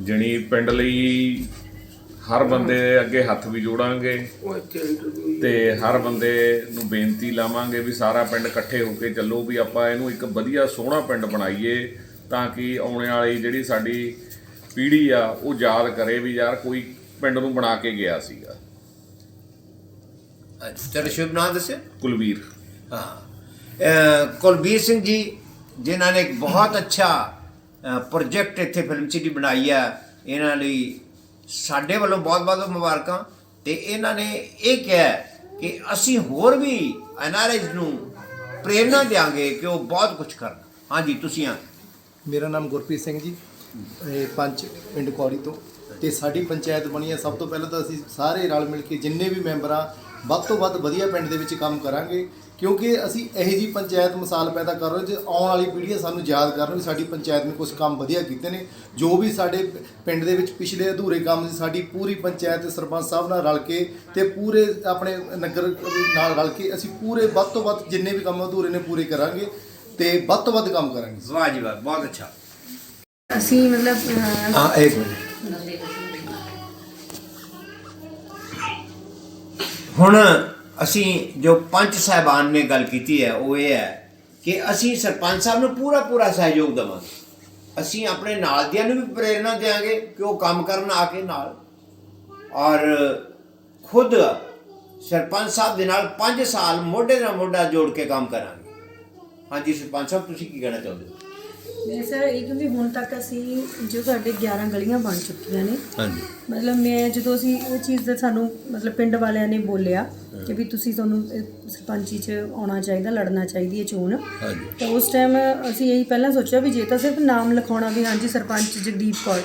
Speaker 4: ਜਣੀ ਪਿੰਡ ਲਈ ਹਰ ਬੰਦੇ ਅੱਗੇ ਹੱਥ ਵੀ ਜੋੜਾਂਗੇ। ਤੇ ਹਰ ਬੰਦੇ ਨੂੰ ਬੇਨਤੀ ਲਾਵਾਂਗੇ ਵੀ ਸਾਰਾ ਪਿੰਡ ਇਕੱਠੇ ਹੋ ਕੇ ਚੱਲੋ ਵੀ ਆਪਾਂ ਇਹਨੂੰ ਇੱਕ ਵਧੀਆ ਸੋਹਣਾ ਪਿੰਡ ਬਣਾਈਏ ਤਾਂ ਕਿ ਆਉਣ ਵਾਲੀ ਜਿਹੜੀ ਸਾਡੀ ਪੀੜ੍ਹੀ ਆ ਉਹ ਯਾਦ ਕਰੇ ਵੀ ਯਾਰ ਕੋਈ ਪਿੰਡ ਨੂੰ ਬਣਾ ਕੇ ਗਿਆ ਸੀਗਾ।
Speaker 1: ਚਲੋ ਸ਼ੁਭ ਨਾਮ ਦੱਸਿਓ।
Speaker 4: ਕੁਲਵੀਰ
Speaker 1: ਹਾਂ। ਅਹ ਕੁਲਬੀਰ ਸਿੰਘ ਜੀ ਜਿਨ੍ਹਾਂ ਨੇ ਇੱਕ ਬਹੁਤ ਅੱਛਾ ਪ੍ਰੋਜੈਕਟ ਇੱਥੇ ਫਿਲਮ ਸਿਟੀ ਬਣਾਈ ਹੈ ਇਹਨਾਂ ਲਈ ਸਾਡੇ ਵੱਲੋਂ ਬਹੁਤ-ਬਹੁਤ ਮੁਬਾਰਕਾਂ। ਤੇ ਇਹਨਾਂ ਨੇ ਇਹ ਕਿਹਾ ਕਿ ਅਸੀਂ ਹੋਰ ਵੀ ਐਨਆਰਆਈਜ਼ ਨੂੰ ਪ੍ਰੇਰਣਾ ਦੇਵਾਂਗੇ ਕਿ ਉਹ ਬਹੁਤ ਕੁਝ ਕਰਨ। ਹਾਂਜੀ ਤੁਸੀਂ ਆ
Speaker 5: ਮੇਰਾ ਨਾਮ ਗੁਰਪ੍ਰੀਤ ਸਿੰਘ ਜੀ। ਇਹ ਪੰਚ ਪਿੰਡ ਕੌੜੀ ਤੋਂ। ਤੇ ਸਾਡੀ ਪੰਚਾਇਤ ਬਣੀ ਹੈ ਸਭ ਤੋਂ ਪਹਿਲਾਂ ਤਾਂ ਅਸੀਂ ਸਾਰੇ ਰਲ ਮਿਲ ਕੇ ਜਿੰਨੇ ਵੀ ਮੈਂਬਰ ਆ ਵੱਧ ਤੋਂ ਵੱਧ ਵਧੀਆ ਪਿੰਡ ਦੇ ਵਿੱਚ ਕੰਮ ਕਰਾਂਗੇ ਕਿਉਂਕਿ ਅਸੀਂ ਇਹੋ ਜੀ ਪੰਚਾਇਤ ਮਿਸਾਲ ਪੈਦਾ ਕਰ ਰਹੇ ਜੇ ਆਉਣ ਵਾਲੀ ਪੀੜ੍ਹੀ ਸਾਨੂੰ ਯਾਦ ਕਰਨ ਵੀ ਸਾਡੀ ਪੰਚਾਇਤ ਨੇ ਕੁਝ ਕੰਮ ਵਧੀਆ ਕੀਤੇ ਨੇ। ਜੋ ਵੀ ਸਾਡੇ ਪਿੰਡ ਦੇ ਵਿੱਚ ਪਿਛਲੇ ਅਧੂਰੇ ਕੰਮ ਸੀ ਸਾਡੀ ਪੂਰੀ ਪੰਚਾਇਤ ਤੇ ਸਰਪੰਚ ਸਾਹਿਬ ਨਾਲ ਰਲ ਕੇ ਤੇ ਪੂਰੇ ਆਪਣੇ ਨਗਰ ਨਾਲ ਰਲ ਕੇ ਅਸੀਂ ਪੂਰੇ ਵੱਧ ਤੋਂ ਵੱਧ ਜਿੰਨੇ ਵੀ ਕੰਮ ਅਧੂਰੇ ਨੇ ਪੂਰੇ ਕਰਾਂਗੇ ਤੇ ਵੱਧ ਤੋਂ ਵੱਧ ਕੰਮ ਕਰਾਂਗੇ।
Speaker 1: ਵਾਹ ਜੀ ਵਾਹ ਬਹੁਤ ਅੱਛਾ।
Speaker 2: ਅਸੀਂ ਮਤਲਬ
Speaker 1: ਹਾਂ ਇੱਕ ਮਿੰਟ। ਹੁਣ ਅਸੀਂ ਜੋ ਪੰਚ ਸਾਹਿਬਾਨ ਨੇ ਗੱਲ ਕੀਤੀ ਹੈ, ਉਹ ਇਹ ਹੈ ਕਿ ਅਸੀਂ ਸਰਪੰਚ ਸਾਹਿਬ ਨੂੰ ਪੂਰਾ ਪੂਰਾ ਸਹਿਯੋਗ ਦੇਵਾਂਗੇ। ਅਸੀਂ ਆਪਣੇ ਨਾਲ ਦਿਆਂ ਨੂੰ ਵੀ ਪ੍ਰੇਰਣਾ ਦੇਵਾਂਗੇ ਕਿ ਉਹ ਕੰਮ ਕਰਨ ਆ ਕੇ ਨਾਲ। ਔਰ ਖੁਦ ਸਰਪੰਚ ਸਾਹਿਬ ਦੇ ਨਾਲ 5 ਸਾਲ ਮੋਢੇ ਨਾਲ ਮੋਢਾ ਜੋੜ ਕੇ ਕੰਮ ਕਰਾਂਗੇ। ਹਾਂਜੀ, ਸਰਪੰਚ ਸਾਹਿਬ, ਤੁਸੀਂ ਕੀ ਕਹਿਣਾ ਚਾਹੁੰਦੇ ਹੋ?
Speaker 2: ਮੈਂ ਸਰ ਇਹ ਕਿਉਂਕਿ ਹੁਣ ਤੱਕ ਅਸੀਂ ਜੋ ਸਾਡੇ 11 ਗਲੀਆਂ ਬਣ ਚੁੱਕੀਆਂ ਨੇ।
Speaker 1: ਹਾਂਜੀ।
Speaker 2: ਮਤਲਬ ਮੈਂ ਜਦੋਂ ਅਸੀਂ ਇਹ ਚੀਜ਼ ਦਾ ਸਾਨੂੰ ਮਤਲਬ ਪਿੰਡ ਵਾਲਿਆਂ ਨੇ ਬੋਲਿਆ ਕਿ ਵੀ ਤੁਸੀਂ ਤੁਹਾਨੂੰ ਇਹ ਸਰਪੰਚੀ 'ਚ ਆਉਣਾ ਚਾਹੀਦਾ ਲੜਨਾ ਚਾਹੀਦੀ ਹੈ ਚੋਣ।
Speaker 1: ਹਾਂਜੀ।
Speaker 2: ਤਾਂ ਉਸ ਟਾਈਮ ਅਸੀਂ ਇਹੀ ਪਹਿਲਾਂ ਸੋਚਿਆ ਵੀ ਜੇ ਤਾਂ ਸਿਰਫ ਨਾਮ ਲਿਖਾਉਣਾ ਵੀ ਹਾਂਜੀ ਸਰਪੰਚ ਜਗਦੀਪ ਕੌਰ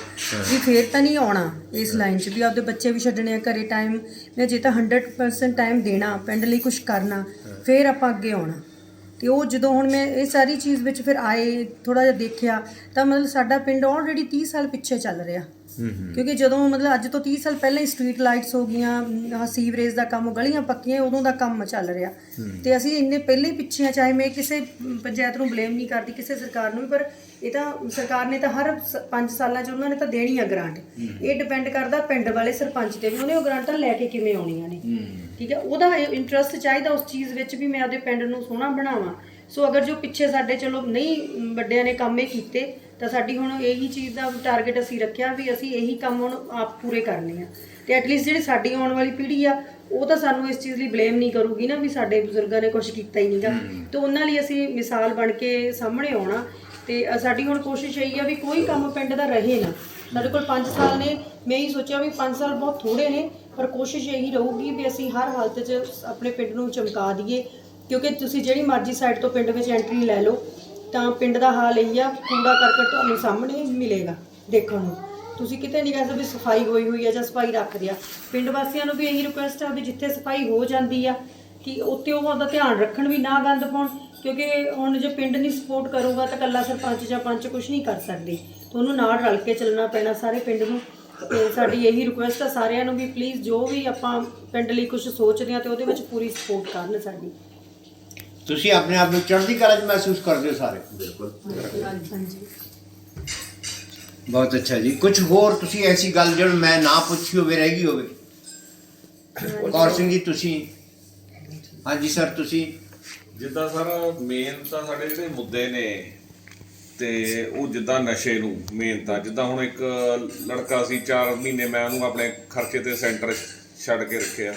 Speaker 2: ਵੀ ਫੇਰ ਤਾਂ ਨਹੀਂ ਆਉਣਾ ਇਸ ਲਾਈਨ 'ਚ ਵੀ ਆਪਦੇ ਬੱਚੇ ਵੀ ਛੱਡਣੇ ਆ ਘਰੇ ਟਾਈਮ ਮੈਂ ਜੇ ਤਾਂ 100% ਟਾਈਮ ਦੇਣਾ ਪਿੰਡ ਲਈ ਕੁਝ ਕਰਨਾ ਫੇਰ ਆਪਾਂ ਅੱਗੇ ਆਉਣਾ। ਤੇ ਉਹ ਜਦੋਂ ਹੁਣ ਮੈਂ ਇਹ ਸਾਰੀ ਚੀਜ਼ ਵਿੱਚ ਫਿਰ ਆਏ ਥੋੜਾ ਜਿਹਾ ਦੇਖਿਆ, ਤਾਂ ਮਤਲਬ ਸਾਡਾ ਪਿੰਡ ਆਲਰੇਡੀ 30 ਸਾਲ ਪਿੱਛੇ ਚੱਲ ਰਿਹਾ। ਕਿਉਂਕਿ ਜਦੋਂ ਮਤਲਬ ਅੱਜ ਤੋਂ 30 ਸਾਲ ਪਹਿਲਾਂ ਹੀ ਸਟਰੀਟ ਲਾਈਟਸ ਹੋ ਗਈਆਂ ਸੀਵਰੇਜ ਦਾ ਕੰਮ ਗਲੀਆਂ ਪੱਕੀਆਂ ਉਦੋਂ ਦਾ ਕੰਮ ਚੱਲ ਰਿਹਾ। ਤੇ ਅਸੀਂ ਇੰਨੇ ਪਹਿਲੇ ਹੀ ਪਿੱਛੇ ਆ ਚਾਹੇ ਮੈਂ ਕਿਸੇ ਪੰਚਾਇਤ ਨੂੰ ਬਲੇਮ ਨਹੀਂ ਕਰਦੀ ਕਿਸੇ ਸਰਕਾਰ ਨੂੰ ਵੀ ਪਰ ਇਹ ਤਾਂ ਸਰਕਾਰ ਨੇ ਤਾਂ ਹਰ 5 ਸਾਲਾਂ 'ਚ ਉਹਨਾਂ ਨੇ ਤਾਂ ਦੇਣੀ ਆ ਗ੍ਰਾਂਟ ਇਹ ਡਿਪੈਂਡ ਕਰਦਾ ਪਿੰਡ ਵਾਲੇ ਸਰਪੰਚ ਤੇ ਵੀ ਉਹਨੇ ਉਹ ਗ੍ਰਾਂਟਾਂ ਲੈ ਕੇ ਕਿਵੇਂ ਆਉਣੀਆਂ ਨੇ। ਠੀਕ ਹੈ ਉਹਦਾ ਇੰਟਰਸਟ ਚਾਹੀਦਾ ਉਸ ਚੀਜ਼ ਵਿੱਚ ਵੀ ਮੈਂ ਆਪਦੇ ਪਿੰਡ ਨੂੰ ਸੋਹਣਾ ਬਣਾਵਾਂ। ਸੋ ਅਗਰ ਜੋ ਪਿੱਛੇ ਸਾਡੇ ਚਲੋ ਨਹੀਂ ਵੱਡਿਆਂ ਨੇ ਕੰਮ ਇਹ ਕੀਤੇ ਤਾਂ ਸਾਡੀ ਹੁਣ ਇਹੀ ਚੀਜ਼ ਦਾ ਟਾਰਗੇਟ ਅਸੀਂ ਰੱਖਿਆ ਵੀ ਅਸੀਂ ਇਹੀ ਕੰਮ ਹੁਣ ਆਪ ਪੂਰੇ ਕਰਨੇ ਆ। ਤੇ ਐਟਲੀਸਟ ਜਿਹੜੀ ਸਾਡੀ ਆਉਣ ਵਾਲੀ ਪੀੜ੍ਹੀ ਆ ਉਹ ਤਾਂ ਸਾਨੂੰ ਇਸ ਚੀਜ਼ ਲਈ ਬਲੇਮ ਨਹੀਂ ਕਰੂਗੀ ਨਾ ਵੀ ਸਾਡੇ ਬਜ਼ੁਰਗਾਂ ਨੇ ਕੁਝ ਕੀਤਾ ਹੀ ਨਹੀਂਗਾ ਤੇ ਉਹਨਾਂ ਲਈ ਅਸੀਂ ਮਿਸਾਲ ਬਣ ਕੇ ਸਾਹਮਣੇ ਆਉਣਾ। ਤੇ ਸਾਡੀ ਹੁਣ ਕੋਸ਼ਿਸ਼ ਇਹੀ ਆ ਵੀ ਕੋਈ ਕੰਮ ਪਿੰਡ ਦਾ ਰਹੇ ਨਾ। ਸਾਡੇ ਕੋਲ 5 ਸਾਲ ਨੇ। ਮੈਂ ਇਹ ਸੋਚਿਆ ਵੀ 5 ਸਾਲ ਬਹੁਤ ਥੋੜੇ ਨੇ ਪਰ ਕੋਸ਼ਿਸ਼ ਇਹੀ ਰਹੂਗੀ ਵੀ ਅਸੀਂ ਹਰ ਹਾਲਤ 'ਚ ਆਪਣੇ ਪਿੰਡ ਨੂੰ ਚਮਕਾ ਦਈਏ। ਕਿਉਂਕਿ ਤੁਸੀਂ ਜਿਹੜੀ ਮਰਜ਼ੀ ਸਾਈਡ ਤੋਂ ਪਿੰਡ ਵਿੱਚ ਐਂਟਰੀ ਲੈ ਲਓ। ਤਾਂ ਪਿੰਡ ਦਾ ਹਾਲ ਇਹੀ ਆ ਕੂੜਾ ਕਰਕਟ ਤੁਹਾਨੂੰ ਸਾਹਮਣੇ ਮਿਲੇਗਾ, ਦੇਖਣ ਨੂੰ। ਤੁਸੀਂ ਕਿਤੇ ਨਹੀਂ ਕਹਿ ਸਕਦੇ ਵੀ ਸਫ਼ਾਈ ਹੋਈ ਹੋਈ ਆ ਜਾਂ ਸਫ਼ਾਈ ਰੱਖਦੇ ਆ ਪਿੰਡ ਵਾਸੀਆਂ ਨੂੰ ਵੀ ਇਹੀ ਰਿਕੁਐਸਟ ਆ ਵੀ ਜਿੱਥੇ ਸਫ਼ਾਈ ਹੋ ਜਾਂਦੀ ਆ, ਕਿ ਉੱਤੇ ਉਹ ਆਪਦਾ ਧਿਆਨ ਰੱਖਣ ਵੀ ਨਾ ਗੰਦ ਪਾਉਣ, ਕਿਉਂਕਿ ਹੁਣ ਜੇ ਪਿੰਡ ਨਹੀਂ ਸਪੋਰਟ ਕਰੂਗਾ ਤਾਂ ਕੱਲਾ ਸਰਪੰਚ ਜਾਂ ਪੰਚ ਕੁਝ ਨਹੀਂ ਕਰ ਸਕਦੇ। ਤੁਹਾਨੂੰ ਨਾਲ ਰਲ ਕੇ ਚੱਲਣਾ ਪੈਣਾ ਸਾਰੇ ਪਿੰਡ ਨੂੰ। ਤੇ ਸਾਡੀ ਇਹੀ ਰਿਕੁਐਸਟ ਆ, ਸਾਰਿਆਂ ਨੂੰ ਵੀ ਪਲੀਜ਼ ਜੋ ਵੀ ਆਪਾਂ ਪਿੰਡ ਲਈ ਕੁਝ ਸੋਚਦੇ ਆ ਤੇ ਉਹਦੇ ਵਿੱਚ ਪੂਰੀ ਸਪੋਰਟ ਕਰਨ ਸਾਡੀ।
Speaker 1: ਤੁਸੀਂ ਆਪਣੇ ਆਪ ਨੂੰ ਚੜ੍ਹਦੀ ਕਲਾ 'ਚ ਮਹਿਸੂਸ ਕਰਦੇ ਹੋ ਸਾਰੇ। ਬਿਲਕੁਲ। ਬਹੁਤ ਅੱਛਾ ਜੀ। ਕੁਝ ਹੋਰ ਤੁਸੀਂ ਐਸੀ ਗੱਲ ਜਿਹੜੀ ਮੈਂ ਨਾ ਪੁੱਛੀ ਹੋਵੇ ਰਹਿ ਗਈ ਹੋਵੇ? ਕੌਰ ਸਿੰਘ ਜੀ ਤੁਸੀਂ? ਹਾਂਜੀ ਸਰ ਤੁਸੀਂ?
Speaker 4: ਜਿੱਦਾਂ ਸਰ ਮੇਨ ਤਾਂ ਸਾਡੇ ਜਿਹੜੇ ਮੁੱਦੇ ਨੇ ਤੇ ਉਹ ਜਿੱਦਾਂ ਨਸ਼ੇ ਨੂੰ ਮੇਨ ਤਾਂ। ਜਿੱਦਾਂ ਹੁਣ ਇੱਕ ਲੜਕਾ ਸੀ 4 ਮਹੀਨੇ ਮੈਂ ਉਹਨੂੰ ਆਪਣੇ ਖਰਚੇ ਤੇ ਸੈਂਟਰ ਛੱਡ ਕੇ ਰੱਖਿਆ।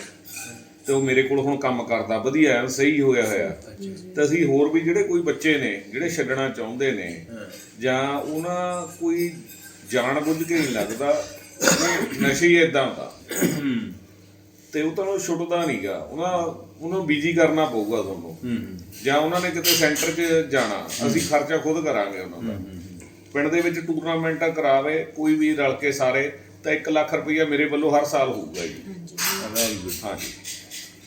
Speaker 4: ਤੇ ਉਹ ਮੇਰੇ ਕੋਲ ਹੁਣ ਕੰਮ ਕਰਦਾ ਵਧੀਆ ਐਨ ਸਹੀ ਹੋਇਆ ਹੋਇਆ। ਤੇ ਅਸੀਂ ਹੋਰ ਵੀ ਜਿਹੜੇ ਕੋਈ ਬੱਚੇ ਨੇ ਜਿਹੜੇ ਛੱਡਣਾ ਚਾਹੁੰਦੇ ਨੇ ਜਾਂ ਉਹਨਾਂ ਕੋਈ ਜਾਣ ਬੁੱਝ ਕੇ ਨਹੀਂ ਲੱਗਦਾ ਉਹ ਨਸ਼ੇ ਹੀ ਇਦਾਂ ਦਾ। ਤੇ ਉਹ ਤੁਹਾਨੂੰ ਛੁੱਟਦਾ ਨਹੀਂਗਾ ਉਹਨਾਂ ਉਹਨੂੰ ਬੀਜੀ ਕਰਨਾ ਪਊਗਾ ਤੁਹਾਨੂੰ। ਜਾਂ ਉਹਨਾਂ ਨੇ ਕਿਤੇ ਸੈਂਟਰ 'ਚ ਜਾਣਾ ਅਸੀਂ ਖਰਚਾ ਖੁਦ ਕਰਾਂਗੇ ਉਹਨਾਂ ਦਾ। ਪਿੰਡ ਦੇ ਵਿੱਚ ਟੂਰਨਾਮੈਂਟ ਕਰਾਵੇ ਕੋਈ ਵੀ ਰਲ ਕੇ ਸਾਰੇ ਤਾਂ 1 ਲੱਖ ਰੁਪਈਆ ਮੇਰੇ ਵੱਲੋਂ ਹਰ ਸਾਲ ਹੋਊਗਾ ਜੀ। ਵੈਰੀ ਗੁੱਡ ਹਾਂਜੀ।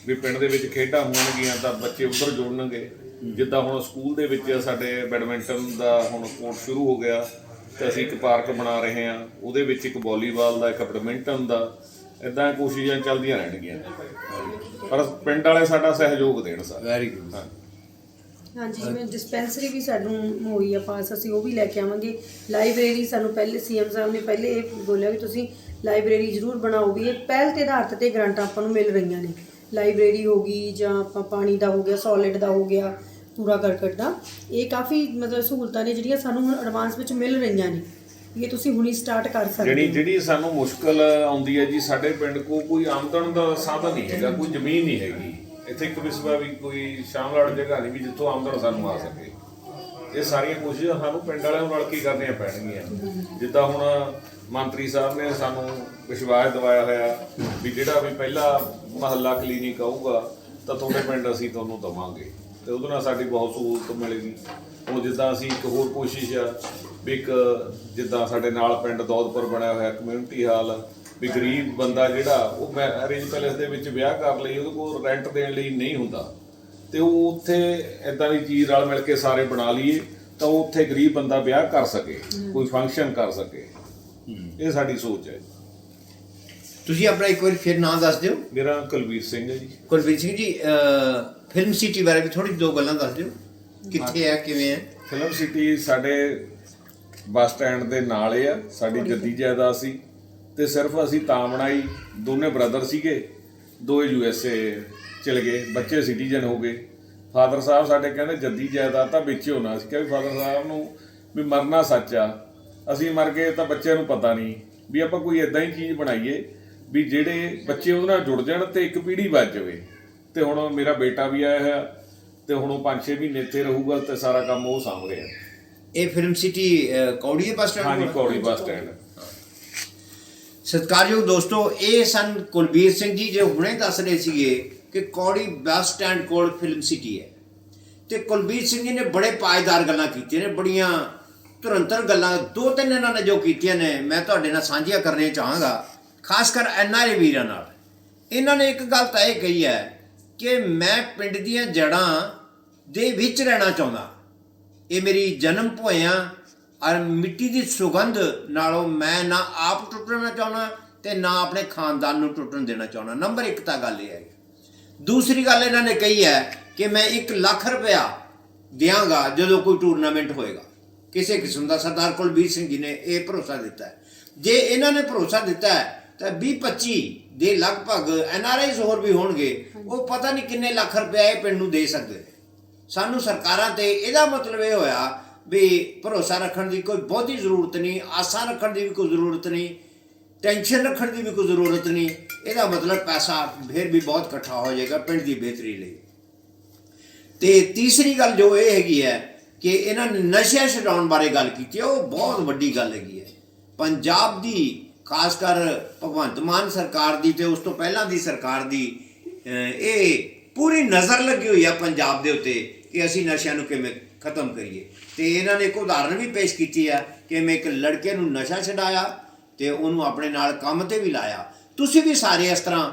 Speaker 4: ਵੀ ਪਿੰਡ ਦੇ ਵਿੱਚ ਖੇਡਾਂ ਹੋਣਗੀਆਂ ਤਾਂ ਬੱਚੇ ਉੱਧਰ ਜੁੜਨਗੇ। ਜਿੱਦਾਂ ਹੁਣ ਸਕੂਲ ਦੇ ਵਿੱਚ ਸਾਡੇ ਬੈਡਮਿੰਟਨ ਦਾ ਹੁਣ ਕੋਰਟ ਸ਼ੁਰੂ ਹੋ ਗਿਆ ਤੇ ਅਸੀਂ ਇੱਕ ਪਾਰਕ ਬਣਾ ਰਹੇ ਹਾਂ। ਉਹਦੇ ਵਿੱਚ ਇੱਕ ਵਾਲੀਬਾਲ ਦਾ ਇੱਕ ਬੈਡਮਿੰਟਨ ਦਾ ਇਦਾਂ ਕੋਸ਼ਿਸ਼ਾਂ ਚੱਲਦੀਆਂ ਰਹਿਣਗੀਆਂ। ਪਰ ਪਿੰਡ ਵਾਲੇ ਸਾਡਾ ਸਹਿਯੋਗ ਦੇਣ ਸਰ।
Speaker 1: ਵੈਰੀ ਗੁੱਡ
Speaker 4: ਹਾਂ।
Speaker 2: ਹਾਂਜੀ ਜਿਵੇਂ ਡਿਸਪੈਂਸਰੀ ਵੀ ਸਾਨੂੰ ਹੋਈ ਆ ਪਾਸ ਅਸੀਂ ਉਹ ਵੀ ਲੈ ਕੇ ਆਵਾਂਗੇ। ਲਾਇਬ੍ਰੇਰੀ ਸਾਨੂੰ ਪਹਿਲੇ ਸੀਐਮ ਸਾਹਿਬ ਨੇ ਪਹਿਲੇ ਇਹ ਬੋਲਿਆ ਵੀ ਤੁਸੀਂ ਲਾਇਬ੍ਰੇਰੀ ਜ਼ਰੂਰ ਬਣਾਓ ਵੀ ਇਹ ਪਹਿਲ ਤੇ ਆਧਾਰਿਤ ਤੇ ਗ੍ਰਾਂਟਾਂ ਆਪਾਂ ਨੂੰ ਮਿਲ ਰਹੀਆਂ ਨੇ। ਲਾਇਬ੍ਰੇਰੀ ਹੋ ਗਈ ਜਾਂ ਆਪਾਂ ਪਾਣੀ ਦਾ ਹੋ ਗਿਆ ਸੋਲਿਡ ਦਾ ਹੋ ਗਿਆ ਕੂੜਾ ਕਰਕਟ ਦਾ ਇਹ ਕਾਫੀ ਮਤਲਬ ਸਹੂਲਤਾਂ ਨੇ ਜਿਹੜੀਆਂ ਸਾਨੂੰ ਹੁਣ ਐਡਵਾਂਸ ਵਿੱਚ ਮਿਲ ਰਹੀਆਂ ਨੇ। ਇਹ ਤੁਸੀਂ ਹੁਣੀ ਸਟਾਰਟ ਕਰ ਸਕਦੇ
Speaker 4: ਜਿਹੜੀ
Speaker 2: ਹੋ।
Speaker 4: ਜਿਹੜੀ ਸਾਨੂੰ ਮੁਸ਼ਕਲ ਆਉਂਦੀ ਹੈ ਜੀ ਸਾਡੇ ਪਿੰਡ ਕੋ ਕੋਈ ਆਮਦਨ ਦਾ ਸਾਧਨ ਨਹੀਂ ਹੈਗਾ ਕੋਈ ਜ਼ਮੀਨ ਨਹੀਂ ਹੈਗੀ। ਇੱਥੇ ਇੱਕ ਵਿਸਵਾ ਵੀ ਕੋਈ ਸ਼ਾਮਲਾੜ ਜਗ੍ਹਾ ਨਹੀਂ ਵੀ ਜਿੱਥੋਂ ਆਮਦਨ ਸਾਨੂੰ ਆ ਸਕੇ। ਇਹ ਸਾਰੀਆਂ ਕੋਸ਼ਿਸ਼ਾਂ ਸਾਨੂੰ ਪਿੰਡ ਵਾਲਿਆਂ ਨੂੰ ਰਲ ਕੇ ਕਰਨੀਆਂ ਪੈਣਗੀਆਂ। ਜਿੱਦਾਂ ਹੁਣ ਮੰਤਰੀ ਸਾਹਿਬ ਨੇ ਸਾਨੂੰ ਵਿਸ਼ਵਾਸ ਦਿਵਾਇਆ ਹੋਇਆ ਵੀ ਜਿਹੜਾ ਵੀ ਪਹਿਲਾ ਮਹੱਲਾ ਕਲੀਨਿਕ ਆਊਗਾ, ਤਾਂ ਤੁਹਾਡੇ ਪਿੰਡ ਅਸੀਂ ਤੁਹਾਨੂੰ ਦਵਾਂਗੇ। ਤੇ ਉਹਦੇ ਨਾਲ ਸਾਡੀ ਬਹੁਤ ਸਹੂਲਤ ਮਿਲੇਗੀ। ਹੁਣ ਜਿੱਦਾਂ ਅਸੀਂ ਇੱਕ ਹੋਰ ਕੋਸ਼ਿਸ਼ ਆ ਵੀ ਇੱਕ ਜਿੱਦਾਂ ਸਾਡੇ ਨਾਲ ਪਿੰਡ ਦੌਦਪੁਰ ਬਣਿਆ ਹੋਇਆ ਕਮਿਊਨਿਟੀ ਹਾਲ ਵੀ ਗਰੀਬ ਬੰਦਾ ਜਿਹੜਾ, ਉਹ ਅਰੇਂਜ ਪੈਲੇਸ ਦੇ ਵਿੱਚ ਵਿਆਹ ਕਰ ਲਈ, ਉਹਦੇ ਕੋਲ ਰੈਂਟ ਦੇਣ ਲਈ ਨਹੀਂ ਹੁੰਦਾ। ਤੇ ਉਹ ਉੱਥੇ ਇਦਾਂ ਦੀ ਚੀਜ਼ ਨਾਲ ਮਿਲ ਕੇ ਸਾਰੇ ਬਣਾ ਲਈਏ, ਤਾਂ ਉਹ ਉੱਥੇ ਗਰੀਬ ਬੰਦਾ ਵਿਆਹ ਕਰ ਸਕੇ, ਕੋਈ ਫੰਕਸ਼ਨ ਕਰ ਸਕੇ। ਇਹ ਸਾਡੀ ਸੋਚ ਹੈ
Speaker 1: ਤੁਸੀਂ ਆਪਣਾ ਇੱਕ ਵਾਰੀ ਫਿਰ ਨਾਮ ਦੱਸ ਦਿਓ।
Speaker 4: ਮੇਰਾ ਕੁਲਵੀਰ ਸਿੰਘ ਹੈ ਜੀ।
Speaker 1: ਕੁਲਵੀਰ ਸਿੰਘ ਜੀ ਫਿਲਮ ਸਿਟੀ ਬਾਰੇ ਵੀ ਥੋੜੀ ਦੋ ਗੱਲਾਂ ਦੱਸ ਦਿਓ। ਕਿੱਥੇ ਹੈ ਕਿਵੇਂ ਹੈ?
Speaker 4: ਫਿਲਮ ਸਿਟੀ ਸਾਡੇ ਬੱਸ ਸਟੈਂਡ ਦੇ ਨਾਲ ਹੀ ਆ ਸਾਡੀ ਜੱਦੀ ਜਾਇਦਾਦ ਸੀ। ਤੇ ਸਿਰਫ ਅਸੀਂ ਤਾਂ ਬਣਾਈ ਦੋਨੇ ਬ੍ਰਦਰ ਸੀਗੇ। ਦੋਏ ਯੂ ਐਸ ਏ ਚਲੇ ਗਏ ਬੱਚੇ ਸਿਟੀਜ਼ਨ ਹੋ ਗਏ। ਫਾਦਰ ਸਾਹਿਬ ਸਾਡੇ ਕਹਿੰਦੇ ਜੱਦੀ ਜਾਇਦਾਦ ਤਾਂ ਵੇਚਿਓ ਨਾ। ਅਸੀਂ ਕਿਹਾ ਵੀ ਫਾਦਰ ਸਾਹਿਬ ਨੂੰ ਵੀ ਮਰਨਾ ਸੱਚ ਆ। ਅਸੀਂ ਮਰ ਗਏ ਤਾਂ ਬੱਚਿਆਂ ਨੂੰ ਪਤਾ ਨਹੀਂ ਵੀ ਆਪਾਂ ਕੋਈ ਇਦਾਂ ਹੀ ਚੀਜ਼ ਬਣਾਈਏ ਵੀ ਜਿਹੜੇ ਬੱਚੇ ਉਹਦੇ ਨਾਲ ਜੁੜ ਜਾਣ ਤੇ ਇੱਕ ਪੀੜ੍ਹੀ ਬਚ ਜਾਵੇ। ਤੇ ਹੁਣ ਮੇਰਾ ਬੇਟਾ ਵੀ ਆਇਆ ਹੋਇਆ ਤੇ ਹੁਣ ਉਹ 5-6 ਮਹੀਨੇ ਇੱਥੇ ਰਹੂਗਾ ਤੇ ਸਾਰਾ ਕੰਮ ਉਹ ਸਾਂਭ ਰਿਹਾ।
Speaker 1: ਇਹ ਫਿਲਮ ਸਿਟੀ ਅਹ, ਕੌੜੀ ਬੱਸ ਸਟੈਂਡ
Speaker 4: ਹਾਂਜੀ? ਕੌੜੀ ਬੱਸ ਸਟੈਂਡ।
Speaker 1: ਸਤਿਕਾਰਯੋਗ ਦੋਸਤੋ ਇਹ ਸਨ ਕੁਲਬੀਰ ਸਿੰਘ ਜੀ ਜੋ ਹੁਣੇ ਦੱਸ ਰਹੇ ਸੀਗੇ ਕਿ ਕੌੜੀ ਬੱਸ ਸਟੈਂਡ ਕੋਲ ਫਿਲਮ ਸਿਟੀ ਹੈ। ਤੇ ਕੁਲਬੀਰ ਸਿੰਘ ਜੀ ਨੇ ਬੜੇ ਪਾਇਦਾਰ ਗੱਲਾਂ ਕੀਤੀਆਂ ਨੇ ਬੜੀਆਂ ਤੁਰੰਤਰ ਗੱਲਾਂ ਦੋ ਤਿੰਨ ਇਹਨਾਂ ਨੇ ਜੋ ਕੀਤੀਆਂ ਨੇ, ਮੈਂ ਤੁਹਾਡੇ ਨਾਲ ਸਾਂਝੀਆਂ ਕਰਨੀਆਂ ਚਾਹਾਂਗਾ, ਖਾਸ ਕਰ ਐਨਆਰਏ ਵੀਰਾਂ ਨਾਲ। ਇਹਨਾਂ ਨੇ ਇੱਕ ਗੱਲ ਤਾਂ ਇਹ ਕਹੀ ਹੈ ਕਿ ਮੈਂ ਪਿੰਡ ਦੀਆਂ ਜੜਾਂ ਦੇ ਵਿੱਚ ਰਹਿਣਾ ਚਾਹੁੰਦਾ। ਇਹ ਮੇਰੀ ਜਨਮ ਭੋਇਆ ਔਰ ਮਿੱਟੀ ਦੀ ਸੁਗੰਧ ਨਾਲੋਂ ਮੈਂ ਨਾ ਆਪ ਟੁੱਟਣਾ ਚਾਹੁੰਦਾ ਤੇ ਨਾ ਆਪਣੇ ਖਾਨਦਾਨ ਨੂੰ ਟੁੱਟਣ ਦੇਣਾ ਚਾਹੁੰਦਾ। ਨੰਬਰ 1 ਤਾਂ ਗੱਲ ਇਹ ਹੈ। ਦੂਸਰੀ ਗੱਲ ਇਹਨਾਂ ਨੇ ਕਹੀ ਹੈ ਕਿ ਮੈਂ 1 ਲੱਖ ਰੁਪਇਆ ਦਿਆਂਗਾ ਜਦੋਂ ਕੋਈ ਟੂਰਨਾਮੈਂਟ ਹੋਏਗਾ। ਕਿਸੇ ਕਿਸਮ ਦਾ ਸਰਦਾਰ ਕੁਲਬੀਰ ਸਿੰਘ ਜੀ ਨੇ ਇਹ ਭਰੋਸਾ ਦਿੱਤਾ ਜੇ ਇਹਨਾਂ ਨੇ ਭਰੋਸਾ ਦਿੱਤਾ ਤਾਂ 20 25 ਦੇ ਲਗਭਗ ਐਨਆਰਆਈਜ਼ ਹੋਰ ਵੀ ਹੋਣਗੇ। ਉਹ ਪਤਾ ਨਹੀਂ ਕਿੰਨੇ ਲੱਖ ਰੁਪਇਆ ਇਹ ਪਿੰਡ ਨੂੰ ਦੇ ਸਕਦੇ ਨੇ। ਸਾਨੂੰ ਸਰਕਾਰਾਂ ਤੇ ਇਹਦਾ ਮਤਲਬ ਇਹ ਹੋਇਆ ਵੀ ਭਰੋਸਾ ਰੱਖਣ ਦੀ ਕੋਈ ਬਹੁਤੀ ਜ਼ਰੂਰਤ ਨਹੀਂ ਆਸਾਂ ਰੱਖਣ ਦੀ ਵੀ ਕੋਈ ਜ਼ਰੂਰਤ ਨਹੀਂ ਟੈਨਸ਼ਨ ਰੱਖਣ ਦੀ ਵੀ ਕੋਈ ਜ਼ਰੂਰਤ ਨਹੀਂ। ਇਹਦਾ ਮਤਲਬ ਪੈਸਾ ਫਿਰ ਵੀ ਬਹੁਤ ਇਕੱਠਾ ਹੋ ਜਾਏਗਾ ਪਿੰਡ ਦੀ ਬਿਹਤਰੀ ਲਈ। ਤੇ ਤੀਸਰੀ ਗੱਲ ਜੋ ਇਹ ਹੈਗੀ ਹੈ ਕਿ ਇਹਨਾਂ ਨੇ ਨਸ਼ਾ ਛਡਾਉਣ ਬਾਰੇ ਗੱਲ ਕੀਤੀ ਹੈ। ਉਹ ਬਹੁਤ ਵੱਡੀ ਗੱਲ ਹੈਗੀ ਹੈ। ਪੰਜਾਬ ਦੀ, ਖਾਸ ਕਰ ਭਗਵੰਤ ਮਾਨ ਸਰਕਾਰ ਦੀ ਤੇ ਉਸ ਤੋਂ ਪਹਿਲਾਂ ਦੀ ਸਰਕਾਰ ਦੀ ਇਹ ਪੂਰੀ ਨਜ਼ਰ ਲੱਗੀ ਹੋਈ ਹੈ ਪੰਜਾਬ ਦੇ ਉੱਤੇ ਕਿ ਅਸੀਂ ਨਸ਼ਿਆਂ ਨੂੰ ਕਿਵੇਂ ਖਤਮ ਕਰੀਏ। ਤੇ ਇਹਨਾਂ ਨੇ ਇੱਕ ਉਦਾਹਰਣ ਵੀ ਪੇਸ਼ ਕੀਤੀ ਹੈ ਕਿ ਮੈਂ ਇੱਕ ਲੜਕੇ ਨੂੰ ਨਸ਼ਾ ਛਡਾਇਆ ਤੇ ਉਹਨੂੰ ਆਪਣੇ ਨਾਲ ਕੰਮ ਤੇ ਵੀ ਲਾਇਆ। ਤੁਸੀਂ ਵੀ ਸਾਰੇ ਇਸ ਤਰ੍ਹਾਂ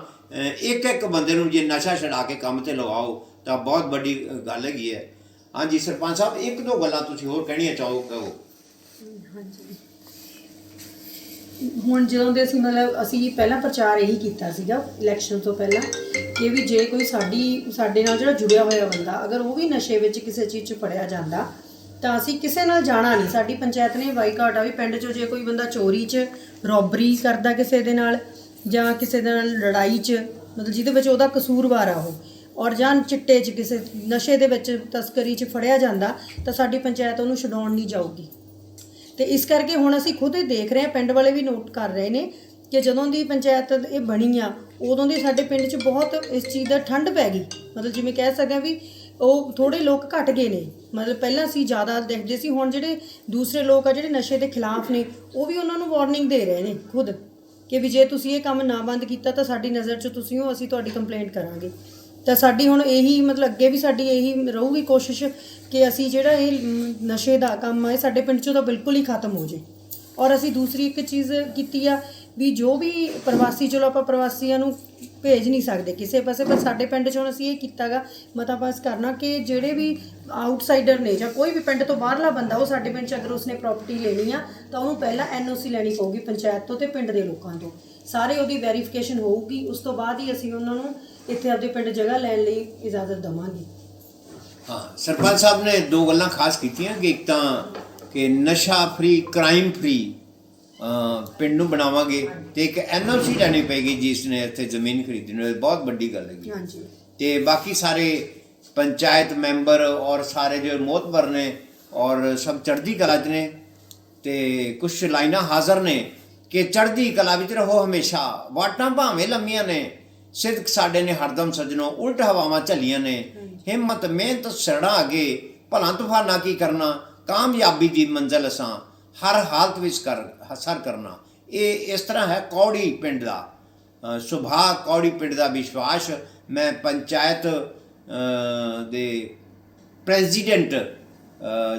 Speaker 1: ਇੱਕ ਇੱਕ ਬੰਦੇ ਨੂੰ ਜੇ ਨਸ਼ਾ ਛਡਾ ਕੇ ਕੰਮ ਤੇ ਲਗਾਓ ਤਾਂ ਬਹੁਤ ਵੱਡੀ ਗੱਲ ਹੈਗੀ ਹੈ। ਹਾਂਜੀ, ਸਰਪੰਚ ਸਾਹਿਬ, ਇੱਕ ਦੋ ਗੱਲਾਂ ਤੁਸੀਂ ਹੋਰ ਕਹਿਣੀਆਂ ਚਾਹੋ, ਕਹੋ।
Speaker 2: ਹੁਣ ਜਦੋਂ ਦੇ ਅਸੀਂ ਮਤਲਬ ਅਸੀਂ ਪਹਿਲਾਂ ਪ੍ਰਚਾਰ ਇਹੀ ਕੀਤਾ ਸੀਗਾ, ਇਲੈਕਸ਼ਨ ਤੋਂ ਪਹਿਲਾਂ, ਕਿ ਵੀ ਜੇ ਕੋਈ ਸਾਡੀ, ਸਾਡੇ ਨਾਲ ਜਿਹੜਾ ਜੁੜਿਆ ਹੋਇਆ ਬੰਦਾ, ਅਗਰ ਉਹ ਵੀ ਨਸ਼ੇ ਵਿੱਚ ਕਿਸੇ ਚੀਜ਼ 'ਚ ਫੜਿਆ ਜਾਂਦਾ, ਤਾਂ ਅਸੀਂ ਕਿਸੇ ਨਾਲ ਜਾਣਾ ਨਹੀਂ। ਸਾਡੀ ਪੰਚਾਇਤ ਨੇ ਬਾਈਕਾਟ ਆ ਵੀ ਪਿੰਡ 'ਚੋਂ ਜੇ ਕੋਈ ਬੰਦਾ ਚੋਰੀ 'ਚ, ਰੋਬਰੀ ਕਰਦਾ ਕਿਸੇ ਦੇ ਨਾਲ ਜਾਂ ਕਿਸੇ ਦੇ ਨਾਲ ਲੜਾਈ 'ਚ, ਮਤਲਬ ਜਿਹਦੇ ਵਿੱਚ ਉਹਦਾ ਕਸੂਰਵਾਰ ਆ ਉਹ ਔਰ ਜਾਂ ਚਿੱਟੇ 'ਚ ਕਿਸੇ ਨਸ਼ੇ ਦੇ ਵਿੱਚ ਤਸਕਰੀ 'ਚ ਫੜਿਆ ਜਾਂਦਾ, ਤਾਂ ਸਾਡੀ ਪੰਚਾਇਤ ਉਹਨੂੰ ਛਡਾਉਣ ਨਹੀਂ ਜਾਊਗੀ। ਤੇ ਇਸ ਕਰਕੇ ਹੁਣ ਅਸੀਂ ਖੁਦ ਹੀ ਦੇਖ ਰਹੇ ਹਾਂ, ਪਿੰਡ ਵਾਲੇ ਵੀ ਨੋਟ ਕਰ ਰਹੇ ਨੇ ਕਿ ਜਦੋਂ ਦੀ ਪੰਚਾਇਤ ਇਹ ਬਣੀ ਆ, ਉਦੋਂ ਦੀ ਸਾਡੇ ਪਿੰਡ 'ਚ ਬਹੁਤ ਇਸ ਚੀਜ਼ ਦਾ ਠੰਡ ਪੈ ਗਈ। ਮਤਲਬ ਜਿਵੇਂ ਕਹਿ ਸਕਦੇ ਹਾਂ ਵੀ ਉਹ ਥੋੜੇ ਲੋਕ ਘਟ ਗਏ ਨੇ। ਮਤਲਬ ਪਹਿਲਾਂ ਅਸੀਂ ਜ਼ਿਆਦਾ ਦੇਖਦੇ ਸੀ, ਹੁਣ ਜਿਹੜੇ ਦੂਸਰੇ ਲੋਕ ਆ, ਜਿਹੜੇ ਨਸ਼ੇ ਦੇ ਖਿਲਾਫ ਨੇ, ਉਹ ਵੀ ਉਹਨਾਂ ਨੂੰ ਵਾਰਨਿੰਗ ਦੇ ਰਹੇ ਨੇ ਖੁਦ ਕਿ ਵੀ ਜੇ ਤੁਸੀਂ ਇਹ ਕੰਮ ਨਾ ਬੰਦ ਕੀਤਾ, ਤਾਂ ਸਾਡੀ ਨਜ਼ਰ 'ਚ ਤੁਸੀਂ ਹੋ, ਅਸੀਂ ਤੁਹਾਡੀ ਕੰਪਲੇਂਟ ਕਰਾਂਗੇ। ਤਾਂ ਸਾਡੀ ਹੁਣ ਇਹੀ ਮਤਲਬ ਅੱਗੇ ਵੀ ਸਾਡੀ ਇਹੀ ਰਹੂਗੀ ਕੋਸ਼ਿਸ਼ ਕਿ ਅਸੀਂ ਜਿਹੜਾ ਇਹ ਨਸ਼ੇ ਦਾ ਕੰਮ ਹੈ ਸਾਡੇ ਪਿੰਡ 'ਚੋਂ ਤਾਂ ਬਿਲਕੁਲ ਹੀ ਖਤਮ ਹੋ ਜੇ। ਔਰ ਅਸੀਂ ਦੂਸਰੀ ਇੱਕ ਚੀਜ਼ ਕੀਤੀ ਆ ਵੀ ਜੋ ਵੀ ਪ੍ਰਵਾਸੀ, ਚਲੋ ਆਪਾਂ ਪ੍ਰਵਾਸੀਆਂ ਨੂੰ ਭੇਜ ਨਹੀਂ ਸਕਦੇ ਕਿਸੇ ਪਾਸੇ, ਪਰ ਸਾਡੇ ਪਿੰਡ 'ਚੋਂ ਅਸੀਂ ਇਹ ਕੀਤਾਗਾ ਮਤਾ ਪਾਸ ਕਰਨਾ ਕਿ ਜਿਹੜੇ ਵੀ ਆਊਟਸਾਈਡਰ ਨੇ ਜਾਂ ਕੋਈ ਵੀ ਪਿੰਡ ਤੋਂ ਬਾਹਰਲਾ ਬੰਦਾ, ਉਹ ਸਾਡੇ ਪਿੰਡ 'ਚ ਅਗਰ ਉਸਨੇ ਪ੍ਰਾਪਰਟੀ ਲੈਣੀ ਆ, ਤਾਂ ਉਹਨੂੰ ਪਹਿਲਾਂ ਐਨਓਸੀ ਲੈਣੀ ਪਊਗੀ ਪੰਚਾਇਤ ਤੋਂ ਤੇ ਪਿੰਡ ਦੇ ਲੋਕਾਂ ਤੋਂ। ਸਾਰੇ ਉਹਦੀ ਵੈਰੀਫਿਕੇਸ਼ਨ ਹੋਊਗੀ, ਉਸ ਤੋਂ ਬਾਅਦ ਹੀ ਅਸੀਂ ਉਹਨਾਂ ਨੂੰ ਇੱਥੇ ਆਪਣੇ ਪਿੰਡ ਜਗ੍ਹਾ ਲੈਣ ਲਈ ਇਜਾਜ਼ਤ ਦਵਾਂਗੇ।
Speaker 1: ਹਾਂ ਸਰਪੰਚ ਸਾਹਿਬ ਨੇ ਦੋ ਗੱਲਾਂ ਖਾਸ ਕੀਤੀਆਂ ਕਿ ਇੱਕ ਤਾਂ ਕਿ ਨਸ਼ਾ ਫ੍ਰੀ ਕ੍ਰਾਈਮ ਫ੍ਰੀ ਪਿੰਡ ਨੂੰ ਬਣਾਵਾਂਗੇ ਤੇ ਇੱਕ ਐਨਓਸੀ ਲੈਣੀ ਪਏਗੀ ਜਿਸ ਨੇ ਇੱਥੇ ਜ਼ਮੀਨ ਖਰੀਦਣੀ ਹੋਵੇ। ਬਹੁਤ ਵੱਡੀ ਗੱਲ ਹੈਗੀ।
Speaker 2: ਹਾਂਜੀ।
Speaker 1: ਤੇ ਬਾਕੀ ਸਾਰੇ ਪੰਚਾਇਤ ਮੈਂਬਰ ਔਰ ਸਾਰੇ ਜੋ ਮੋਤਬਰ ਨੇ ਔਰ ਸਭ ਚੜ੍ਹਦੀ ਕਲਾ 'ਚ ਨੇ ਤੇ ਕੁਝ ਲਾਈਨਾਂ ਹਾਜ਼ਰ ਨੇ ਕਿ ਚੜ੍ਹਦੀ ਕਲਾ ਵਿੱਚ ਰਹੋ ਹਮੇਸ਼ਾ। ਵਾਟਾਂ ਭਾਵੇਂ ਲੰਮੀਆਂ ਨੇ ਸਿਦਕ ਸਾਡੇ ਨੇ ਹਰਦਮ ਸਜਣੋ ਉਲਟ ਹਵਾਵਾਂ ਝੱਲੀਆਂ ਨੇ। ਹਿੰਮਤ ਮਿਹਨਤ ਸੜਾ ਅਗੇ। ਭਲਾ ਤੂਫਾਨਾ ਕੀ ਕਰਨਾ? ਕਾਮਯਾਬੀ ਦੀ ਮੰਜ਼ਲ ਅਸਾਂ। ਹਰ ਹਾਲਤ ਵਿੱਚ ਕਰ ਹਸਰ ਕਰਨਾ। ਇਹ ਇਸ ਤਰ੍ਹਾਂ ਹੈ ਕੌੜੀ ਪਿੰਡ ਦਾ। ਅ, ਸੁਭਾਅ ਕੌੜੀ ਪਿੰਡ ਦਾ ਵਿਸ਼ਵਾਸ। ਮੈਂ ਪੰਚਾਇਤ ਦੇ ਪ੍ਰੈਜ਼ੀਡੈਂਟ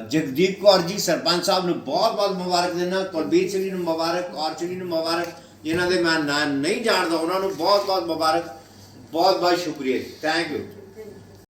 Speaker 1: ਜਗਦੀਪ ਕੌਰ ਜੀ ਸਰਪੰਚ ਸਾਹਿਬ ਨੂੰ ਬਹੁਤ ਬਹੁਤ ਮੁਬਾਰਕ ਦਿੰਦਾ। ਕੁਲਬੀਰ ਸਿੰਘ ਜੀ ਨੂੰ ਮੁਬਾਰਕ ਕੌਰ ਜੀ ਨੂੰ ਮੁਬਾਰਕ। ਜਿਨ੍ਹਾਂ ਦੇ ਮੈਂ ਨਾਂ ਨਹੀਂ ਜਾਣਦਾ, ਉਹਨਾਂ ਨੂੰ ਬਹੁਤ ਬਹੁਤ ਮੁਬਾਰਕ ਬਹੁਤ ਬਹੁਤ ਸ਼ੁਕਰੀਆ ਜੀ। Thank you